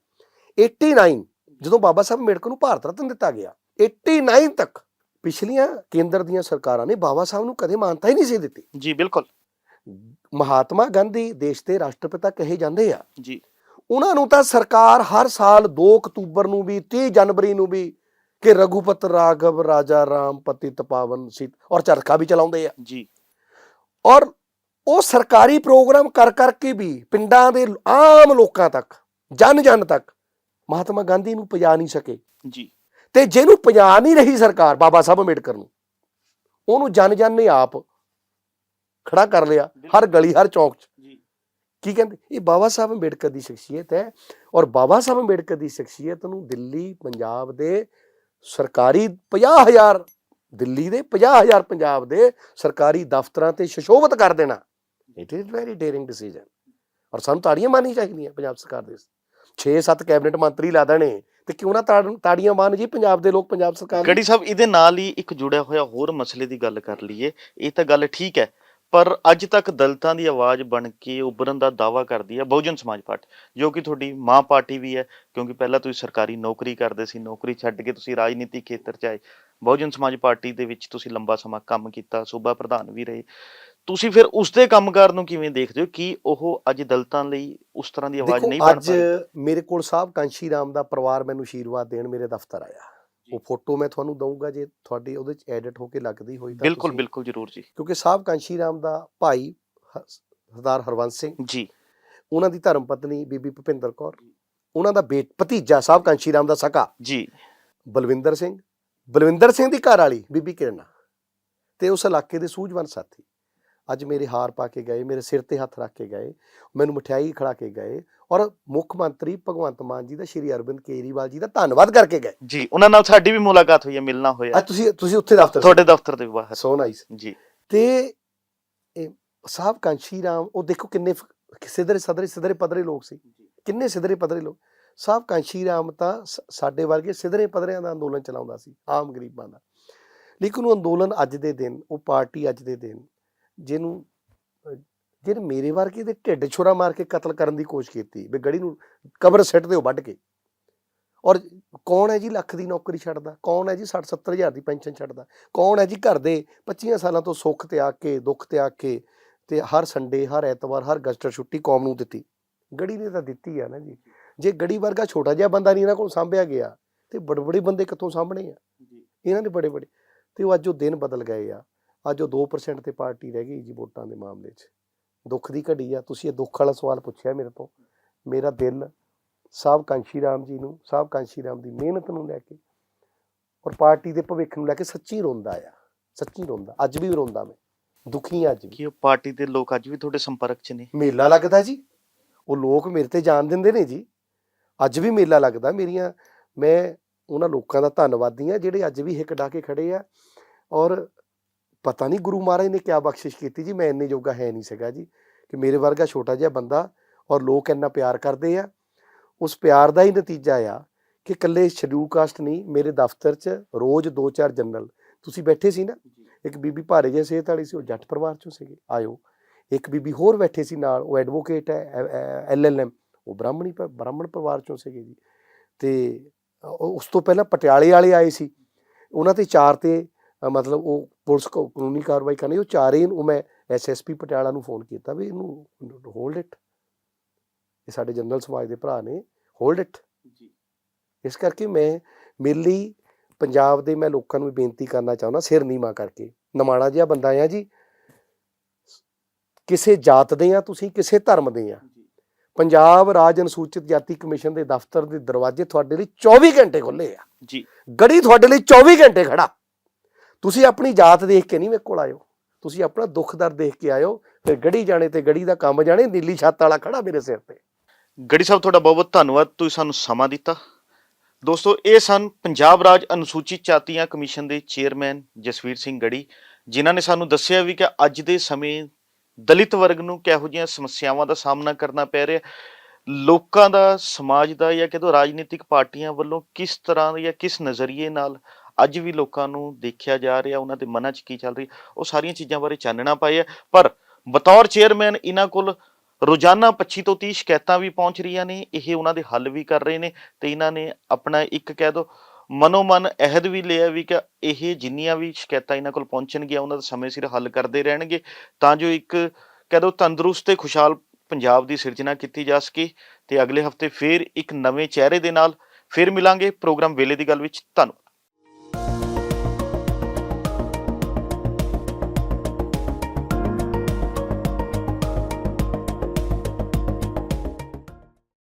89 ਜਦੋਂ ਬਾਬਾ ਸਾਹਿਬ ਅੰਬੇਡਕਰ ਨੂੰ ਭਾਰਤ ਰਤਨ ਦਿੱਤਾ ਗਿਆ 89 ਤੱਕ ਪਿਛਲੀਆਂ ਕੇਂਦਰ ਦੀਆਂ ਸਰਕਾਰਾਂ ਨੇ ਬਾਬਾ ਸਾਹਿਬ ਨੂੰ ਕਦੇ ਮਾਨਤਾ ਹੀ ਨਹੀਂ ਸੀ ਦਿੱਤੀ। ਜੀ ਬਿਲਕੁਲ। ਮਹਾਤਮਾ ਗਾਂਧੀ ਦੇਸ਼ ਦੇ ਰਾਸ਼ਟਰਪਿਤਾ ਕਹੇ ਜਾਂਦੇ ਆ। ਜੀ। ਉਹਨਾਂ ਨੂੰ ਤਾਂ ਸਰਕਾਰ ਹਰ ਸਾਲ 2 ਅਕਤੂਬਰ ਨੂੰ ਵੀ 30 ਜਨਵਰੀ ਨੂੰ ਵੀ ਕਿ ਰਘੁਪਤ ਰਾਘਵ ਰਾਜਾ ਰਾਮ ਪਤਿਤ ਪਾਵਨ ਸੀਤ ਔਰ ਚਰਖਾ ਵੀ ਚਲਾਉਂਦੇ ਆ। ਜੀ। ਔਰ ਉਹ ਸਰਕਾਰੀ ਪ੍ਰੋਗਰਾਮ ਕਰ ਕਰਕੇ ਵੀ ਪਿੰਡਾਂ ਦੇ ਆਮ ਲੋਕਾਂ ਤੱਕ ਜਨ ਜਨ ਤੱਕ ਮਹਾਤਮਾ ਗਾਂਧੀ ਨੂੰ ਪਜਾ ਨਹੀਂ ਸਕੇ। ਜੀ। ਤੇ ਜਿਹਨੂੰ ਪਜਾ ਨਹੀਂ ਰਹੀ ਸਰਕਾਰ ਬਾਬਾ ਸਾਹਿਬ ਅੰਬੇਡਕਰ ਨੂੰ ਉਹਨੂੰ ਜਨ ਜਨ ਨੇ ਆਪ ਖੜਾ ਕਰ ਲਿਆ ਹਰ ਗਲੀ ਹਰ ਚੌਕ 'ਚ। ਕੀ ਕਹਿੰਦੇ? ਇਹ ਬਾਬਾ ਸਾਹਿਬ ਅੰਬੇਡਕਰ ਦੀ ਸ਼ਖਸੀਅਤ ਹੈ ਔਰ ਬਾਬਾ ਸਾਹਿਬ ਅੰਬੇਡਕਰ ਦੀ ਸ਼ਖਸੀਅਤ ਨੂੰ ਦਿੱਲੀ ਪੰਜਾਬ ਦੇ ਸਰਕਾਰੀ 50000 ਦਿੱਲੀ ਦੇ 50000 ਪੰਜਾਬ ਦੇ ਸਰਕਾਰੀ ਦਫ਼ਤਰਾਂ ਤੇ ਸ਼ਸ਼ੋਭਤ ਕਰ ਦੇਣਾ। It is very daring decision ਔਰ ਸਾਨੂੰ ਤਾੜੀਆਂ ਮਾਰਨੀਆਂ ਚਾਹੀਦੀਆਂ ਪੰਜਾਬ ਸਰਕਾਰ ਦੇ। 6-7 ਕੈਬਨਿਟ ਮੰਤਰੀ ਲਾ ਦੇਣੇ ਤੇ ਕਿਉਂ ਨਾ ਤਾੜ- ਤਾੜੀਆਂ ਮਾਰਨ ਜੀ ਪੰਜਾਬ ਦੇ ਲੋਕ, ਪੰਜਾਬ ਸਰਕਾਰ ਨੂੰ? ਗੜੀ ਸਾਹਿਬ, ਇਹਦੇ ਨਾਲ ਹੀ ਇੱਕ ਜੁੜਿਆ ਹੋਇਆ ਹੋਰ ਮਸਲੇ ਦੀ ਗੱਲ ਕਰ ਲਈਏ। ਇਹ ਤਾਂ ਗੱਲ ਠੀਕ ਹੈ। ਪਰ ਅੱਜ ਤੱਕ ਦਲਿਤਾਂ ਦੀ ਆਵਾਜ਼ ਬਣ ਕੇ ਉੱਭਰਨ ਦਾ ਦਾਵਾ ਕਰਦੀ ਹੈ ਬਹੁਜਨ ਸਮਾਜ ਪਾਰਟੀ ਜੋ ਕਿ ਤੁਹਾਡੀ ਮਾਂ ਪਾਰਟੀ ਵੀ ਹੈ ਕਿਉਂਕਿ ਪਹਿਲਾਂ ਤੁਸੀਂ ਸਰਕਾਰੀ ਨੌਕਰੀ ਕਰਦੇ ਸੀ ਨੌਕਰੀ ਛੱਡ ਕੇ ਤੁਸੀਂ ਰਾਜਨੀਤੀ ਖੇਤਰ 'ਚ ਆਏ। ਬਹੁਜਨ ਸਮਾਜ ਪਾਰਟੀ ਦੇ ਵਿੱਚ ਤੁਸੀਂ ਲੰਬਾ ਸਮਾਂ ਕੰਮ ਕੀਤਾ ਸੂਬਾ ਪ੍ਰਧਾਨ ਵੀ ਰਹੇ। ਤੁਸੀਂ ਫਿਰ ਉਸ ਦੇ ਕੰਮਕਾਰ ਨੂੰ ਕਿਵੇਂ ਦੇਖਦੇ ਹੋ? ਕਿ ਉਹ ਅੱਜ ਦਲਿਤਾਂ ਲਈ ਉਸ ਤਰ੍ਹਾਂ ਦੀ ਆਵਾਜ਼ ਨਹੀਂ ਬਣ ਅੱਜ ਪਾ ਰਹੀ ਮੇਰੇ ਕੋਲ ਸਾਹਿਬ ਕਾਂਸ਼ੀ ਰਾਮ ਦਾ ਪਰਿਵਾਰ ਮੈਨੂੰ ਆਸ਼ੀਰਵਾਦ ਦੇਣ ਮੇਰੇ ਦਫ਼ਤਰ ਆਇਆ। ਉਹ ਫੋਟੋ ਮੈਂ ਤੁਹਾਨੂੰ ਦਊਂਗਾ ਜੇ ਤੁਹਾਡੀ ਉਹਦੇ ਚ ਐਡਿਟ ਹੋ ਕੇ ਲੱਗਦੀ ਹੋਈ ਤਾਂ ਬਿਲਕੁਲ ਬਿਲਕੁਲ ਜ਼ਰੂਰ ਜੀ। ਕਿਉਂਕਿ ਸਾਹਿਬ ਕਾਂਸ਼ੀ ਰਾਮ ਦਾ ਭਾਈ ਸਰਦਾਰ ਹਰਵੰਸ ਸਿੰਘ ਜੀ। ਉਹਨਾਂ ਦੀ ਧਰਮ ਪਤਨੀ ਬੀਬੀ ਭੁਪਿੰਦਰ ਕੌਰ ਉਹਨਾਂ ਦਾ ਬੇਟ ਭਤੀਜਾ ਸਾਹਿਬ ਕਾਂਸ਼ੀ ਰਾਮ ਦਾ ਸਕਾ। ਜੀ। ਬਲਵਿੰਦਰ ਸਿੰਘ ਬਲਵਿੰਦਰ ਸਿੰਘ ਦੀ ਘਰ ਵਾਲੀ ਬੀਬੀ ਕਿਰਨਾ ਤੇ ਉਸ ਇਲਾਕੇ ਦੇ ਸੂਝਵਾਨ ਸਾਥੀ। ਅੱਜ ਮੇਰੇ ਹਾਰ ਪਾ ਕੇ ਗਏ ਮੇਰੇ ਸਿਰ ਤੇ ਹੱਥ ਰੱਖ ਕੇ ਗਏ ਮੈਨੂੰ ਮਠਿਆਈ ਖੜਾ ਕੇ ਗਏ ਔਰ ਮੁੱਖ ਮੰਤਰੀ ਭਗਵੰਤ ਮਾਨ ਜੀ ਦਾ ਸ਼੍ਰੀ ਅਰਵਿੰਦ ਕੇਜਰੀਵਾਲ ਜੀ ਦਾ ਧੰਨਵਾਦ ਕਰਕੇ ਗਏ। ਜੀ ਉਹਨਾਂ ਨਾਲ ਸਾਡੀ ਵੀ ਮੁਲਾਕਾਤ ਹੋਈ ਹੈ ਮਿਲਣਾ ਹੋਇਆ। ਅੱਜ ਤੁਸੀਂ ਤੁਸੀਂ ਉੱਥੇ ਦਫ਼ਤਰ ਤੁਹਾਡੇ ਦਫ਼ਤਰ ਦੇ ਬਾਹਰ। ਸੋ ਨਾਈਸ ਜੀ। ਤੇ ਇਹ ਸਾਹਿਬ ਕਾਂਸ਼ੀ ਰਾਮ ਉਹ ਦੇਖੋ ਕਿੰਨੇ ਸਿੱਧਰੇ ਸਦਰੇ ਸਿੱਧਰੇ ਪਦਰੇ ਲੋਕ ਸੀ। ਕਿੰਨੇ ਸਿੱਧਰੇ ਪਦਰੇ ਲੋਕ। ਸਾਹਿਬ ਕਾਂਸ਼ੀ ਰਾਮ ਤਾਂ ਸਾਡੇ ਵਰਗੇ ਸਿੱਧਰੇ ਪਦਰਿਆਂ ਦਾ ਅੰਦੋਲਨ ਚਲਾਉਂਦਾ ਸੀ ਆਮ ਗਰੀਬਾਂ ਦਾ। ਲੇਕਿਨ ਉਹ ਅੰਦੋਲਨ ਅੱਜ ਦੇ ਦਿਨ ਉਹ ਪਾਰਟੀ ਅੱਜ ਦੇ ਦਿਨ ਜਿਹਨੂੰ ਜਿਹਨੇ ਮੇਰੇ ਵਰਗੇ ਦੇ ਢਿੱਡ ਛੁਰਾ ਮਾਰ ਕੇ ਕਤਲ ਕਰਨ ਦੀ ਕੋਸ਼ਿਸ਼ ਕੀਤੀ ਵੀ ਗੜੀ ਨੂੰ ਕਬਰ ਸਿੱਟ ਦਿਓ ਵੱਢ ਕੇ। ਔਰ ਕੌਣ ਹੈ ਜੀ ਲੱਖ ਦੀ ਨੌਕਰੀ ਛੱਡਦਾ? ਕੌਣ ਹੈ ਜੀ 60 70 ਹਜ਼ਾਰ ਦੀ ਪੈਨਸ਼ਨ ਛੱਡਦਾ? ਕੌਣ ਹੈ ਜੀ ਘਰ ਦੇ 25 ਸਾਲਾਂ ਤੋਂ ਸੁੱਖ ਤਿਆਗ ਕੇ ਦੁੱਖ ਤਿਆਗ ਕੇ ਤੇ ਹਰ ਸੰਡੇ ਹਰ ਐਤਵਾਰ ਹਰ ਗਸਟਰ ਛੁੱਟੀ ਕੌਮ ਨੂੰ ਦਿੱਤੀ? ਗੜੀ ਨੇ ਤਾਂ ਦਿੱਤੀ ਆ ਨਾ ਜੀ। ਜੇ ਗੜੀ ਵਰਗਾ ਛੋਟਾ ਜਿਹਾ ਬੰਦਾ ਨਹੀਂ ਇਹਨਾਂ ਕੋਲ ਸਾਂਭਿਆ ਗਿਆ ਤੇ ਬੜੇ ਬੜੇ ਬੰਦੇ ਕਿੱਥੋਂ ਸਾਂਭਣੇ ਆ? ਇਹਨਾਂ ਦੇ ਬੜੇ ਬੜੇ ਤੇ ਉਹ ਅੱਜ ਉਹ ਦਿਨ ਬਦਲ ਗਏ ਆ। ਅੱਜ ਉਹ 2% ਤੇ ਪਾਰਟੀ ਰਹਿ ਗਈ ਜੀ ਵੋਟਾਂ ਦੇ ਮਾਮਲੇ 'ਚ। ਦੁੱਖ ਦੀ ਘੜੀ ਆ। ਤੁਸੀਂ ਇਹ ਦੁੱਖ ਵਾਲਾ ਸਵਾਲ ਪੁੱਛਿਆ ਮੇਰੇ ਤੋਂ। ਮੇਰਾ ਦਿਲ ਸਾਹਿਬ ਕਾਂਸ਼ੀ ਰਾਮ ਜੀ ਨੂੰ ਸਾਹਿਬ ਕਾਂਸ਼ੀ ਰਾਮ ਦੀ ਮਿਹਨਤ ਨੂੰ ਲੈ ਕੇ ਔਰ ਪਾਰਟੀ ਦੇ ਭਵਿੱਖ ਨੂੰ ਲੈ ਕੇ ਸੱਚੀ ਰੋਂਦਾ ਆ। ਸੱਚੀ ਰੋਂਦਾ। ਅੱਜ ਵੀ ਰੋਂਦਾ ਮੈਂ। ਦੁਖੀ ਅੱਜ ਵੀ। ਕਿ ਉਹ ਪਾਰਟੀ ਦੇ ਲੋਕ ਅੱਜ ਵੀ ਤੁਹਾਡੇ ਸੰਪਰਕ 'ਚ ਨੇ? ਮੇਲਾ ਲੱਗਦਾ ਜੀ। ਉਹ ਲੋਕ ਮੇਰੇ ਤੇ ਜਾਣ ਦਿੰਦੇ ਨੇ ਜੀ। ਅੱਜ ਵੀ ਮੇਲਾ ਲੱਗਦਾ। ਮੇਰੀਆਂ ਮੈਂ ਉਹਨਾਂ ਲੋਕਾਂ ਦਾ ਧੰਨਵਾਦੀ ਆ ਜਿਹੜੇ ਅੱਜ ਵੀ ਹਿੱਕ ਡਾ ਕੇ ਖੜੇ ਆ। ਔਰ ਪਤਾ ਨਹੀਂ ਗੁਰੂ ਮਹਾਰਾਜ ਨੇ ਕਿਆ ਬਖਸ਼ਿਸ਼ ਕੀਤੀ ਜੀ ਮੈਂ ਇੰਨੇ ਜੋਗਾ ਹੈ ਨਹੀਂ ਸੀਗਾ ਜੀ ਕਿ ਮੇਰੇ ਵਰਗਾ ਛੋਟਾ ਜਿਹਾ ਬੰਦਾ ਔਰ ਲੋਕ ਇੰਨਾ ਪਿਆਰ ਕਰਦੇ ਆ। ਉਸ ਪਿਆਰ ਦਾ ਹੀ ਨਤੀਜਾ ਆ ਕਿ ਇਕੱਲੇ ਸ਼ਡਿਊਲ ਕਾਸਟ ਨਹੀਂ ਮੇਰੇ ਦਫ਼ਤਰ 'ਚ ਰੋਜ਼ ਦੋ ਚਾਰ ਜਨਰਲ। ਤੁਸੀਂ ਬੈਠੇ ਸੀ ਨਾ ਇੱਕ ਬੀਬੀ ਭਾਰੇ ਜਿਹੇ ਸਿਹਤ ਵਾਲੀ ਸੀ ਉਹ ਜੱਟ ਪਰਿਵਾਰ ਚੋਂ ਸੀਗੇ ਆਇਓ। ਇੱਕ ਬੀਬੀ ਹੋਰ ਬੈਠੇ ਸੀ ਨਾਲ ਉਹ ਐਡਵੋਕੇਟ ਹੈ ਐਲਐਲਐਮ ਉਹ ਬ੍ਰਾਹਮਣੀ ਬ੍ਰਾਹਮਣ ਪਰਿਵਾਰ ਚੋਂ ਸੀਗੇ ਜੀ। ਤੇ ਉਸ ਤੋਂ ਪਹਿਲਾਂ ਪਟਿਆਲੇ ਵਾਲੇ ਆਏ ਸੀ। ਉਹਨਾਂ ਤੇ ਚਾਰ ਤੇ ਮਤਲਬ ਉਹ ਪੁਲਿਸ ਕੋ ਕਾਨੂੰਨੀ ਕਾਰਵਾਈ ਕਰਨੀ ਉਹ ਚਾਰੇ ਨੂੰ ਮੈਂ ਐਸਐਸਪੀ ਪਟਿਆਲਾ ਨੂੰ ਫੋਨ ਕੀਤਾ ਵੀ ਇਹਨੂੰ ਹੋਲਡ ਇਟ ਇਹ ਸਾਡੇ ਜਨਰਲ ਸਮਾਜ ਦੇ ਭਰਾ ਨੇ ਹੋਲਡ ਇਟ ਇਸ ਕਰਕੇ ਮੈਂ ਮੇਰੇ ਲਈ ਪੰਜਾਬ ਦੇ ਮੈਂ ਲੋਕਾਂ ਨੂੰ ਵੀ ਬੇਨਤੀ ਕਰਨਾ ਚਾਹੁੰਦਾ ਸਿਰ ਨੀਵਾਂ ਕਰਕੇ। ਨਮਾਣਾ ਜਿਹਾ ਬੰਦਾ ਆ ਜੀ। ਕਿਸੇ ਜਾਤ ਦੇ ਆ ਤੁਸੀਂ ਕਿਸੇ ਧਰਮ ਦੇ ਆ। ਪੰਜਾਬ ਰਾਜ ਅਨੁਸੂਚਿਤ ਜਾਤੀ ਕਮਿਸ਼ਨ ਦੇ ਦਫ਼ਤਰ ਦੇ ਦਰਵਾਜ਼ੇ ਤੁਹਾਡੇ ਲਈ 24 ਘੰਟੇ ਖੁੱਲੇ ਆ। ਜੀ। ਗੜੀ ਤੁਹਾਡੇ ਲਈ 24 ਘੰਟੇ ਖੜਾ। ਤੁਸੀਂ ਆਪਣੀ ਜਾਤ ਦੇਖ ਕੇ ਨਹੀਂ ਮੇਰੇ ਕੋਲ ਆਇਓ। ਤੁਸੀਂ ਆਪਣਾ ਦੁੱਖ ਦਰਦ ਦੇਖ ਕੇ ਆਇਓ, ਫਿਰ ਗੜੀ ਜਾਣੇ ਤੇ ਗੜੀ ਦਾ ਕੰਮ ਜਾਣੇ, ਨੀਲੀ ਛੱਤ ਵਾਲਾ ਖੜਾ ਮੇਰੇ ਸਿਰ ਤੇ। ਗੜੀ ਸਾਹਿਬ, ਤੁਹਾਡਾ ਬਹੁਤ ਬਹੁਤ ਧੰਨਵਾਦ, ਤੁਸੀਂ ਸਾਨੂੰ ਸਮਾਂ ਦਿੱਤਾ। ਦੋਸਤੋ, ਇਹ ਸਨ ਪੰਜਾਬ ਰਾਜ ਅਨੁਸੂਚਿਤ ਜਾਤੀਆਂ ਕਮਿਸ਼ਨ ਦੇ ਚੇਅਰਮੈਨ ਜਸਵੀਰ ਸਿੰਘ ਗੜੀ, ਜਿਨ੍ਹਾਂ ਨੇ ਸਾਨੂੰ ਦੱਸਿਆ ਵੀ ਕਿ ਅੱਜ ਦੇ ਸਮੇਂ ਦਲਿਤ ਵਰਗ ਨੂੰ ਕਿਹੋ ਜਿਹੀਆਂ ਸਮੱਸਿਆਵਾਂ ਦਾ ਸਾਹਮਣਾ ਕਰਨਾ ਪੈ ਰਿਹਾ। ਲੋਕਾਂ ਦਾ, ਸਮਾਜ ਦਾ ਜਾਂ ਕਿਦੋਂ ਰਾਜਨੀਤਿਕ ਪਾਰਟੀਆਂ ਵੱਲੋਂ ਕਿਸ ਤਰ੍ਹਾਂ ਜਾਂ ਕਿਸ ਨਜ਼ਰੀਏ ਨਾਲ ਅੱਜ ਵੀ ਲੋਕਾਂ ਨੂੰ ਦੇਖਿਆ ਜਾ ਰਿਹਾ, ਉਹਨਾਂ ਦੇ ਮਨਾਂ 'ਚ ਕੀ ਚੱਲ ਰਹੀ ਉਹ ਸਾਰੀਆਂ ਚੀਜ਼ਾਂ ਬਾਰੇ ਚਾਨਣਾ ਪਾਇਆ ਪਰ ਬਤੌਰ ਚੇਅਰਮੈਨ ਇਹਨਾਂ ਕੋਲ ਰੋਜ਼ਾਨਾ 25 ਤੋਂ 30 ਸ਼ਿਕਾਇਤਾਂ ਵੀ ਪਹੁੰਚ ਰਹੀਆਂ ਨੇ, ਇਹ ਉਹਨਾਂ ਦੇ ਹੱਲ ਵੀ ਕਰ ਰਹੇ ਨੇ ਤੇ ਇਹਨਾਂ ਨੇ ਆਪਣਾ ਇੱਕ ਕਹਿ ਦੋ ਮਨੋ ਮਨ ਅਹਿਦ ਵੀ ਲਿਆ ਵੀ ਕਿ ਇਹ ਜਿੰਨੀਆਂ ਵੀ ਸ਼ਿਕਾਇਤਾਂ ਇਹਨਾਂ ਕੋਲ ਪਹੁੰਚਣਗੀਆਂ, ਉਹਨਾਂ ਦਾ ਸਮੇਂ ਸਿਰ ਹੱਲ ਕਰਦੇ ਰਹਿਣਗੇ, ਤਾਂ ਜੋ ਇੱਕ ਕਹਿ ਦੋ ਤੰਦਰੁਸਤ ਤੇ ਖੁਸ਼ਹਾਲ ਪੰਜਾਬ ਦੀ ਸਿਰਜਣਾ ਕੀਤੀ ਜਾ ਸਕੇ ਤੇ ਅਗਲੇ ਹਫ਼ਤੇ ਫੇਰ ਇੱਕ ਨਵੇਂ ਚਿਹਰੇ ਦੇ ਨਾਲ ਫੇਰ ਮਿਲਾਂਗੇ, ਪ੍ਰੋਗਰਾਮ ਵੇਲੇ ਦੀ ਗੱਲ ਵਿੱਚ, ਧੰਨਵਾਦ।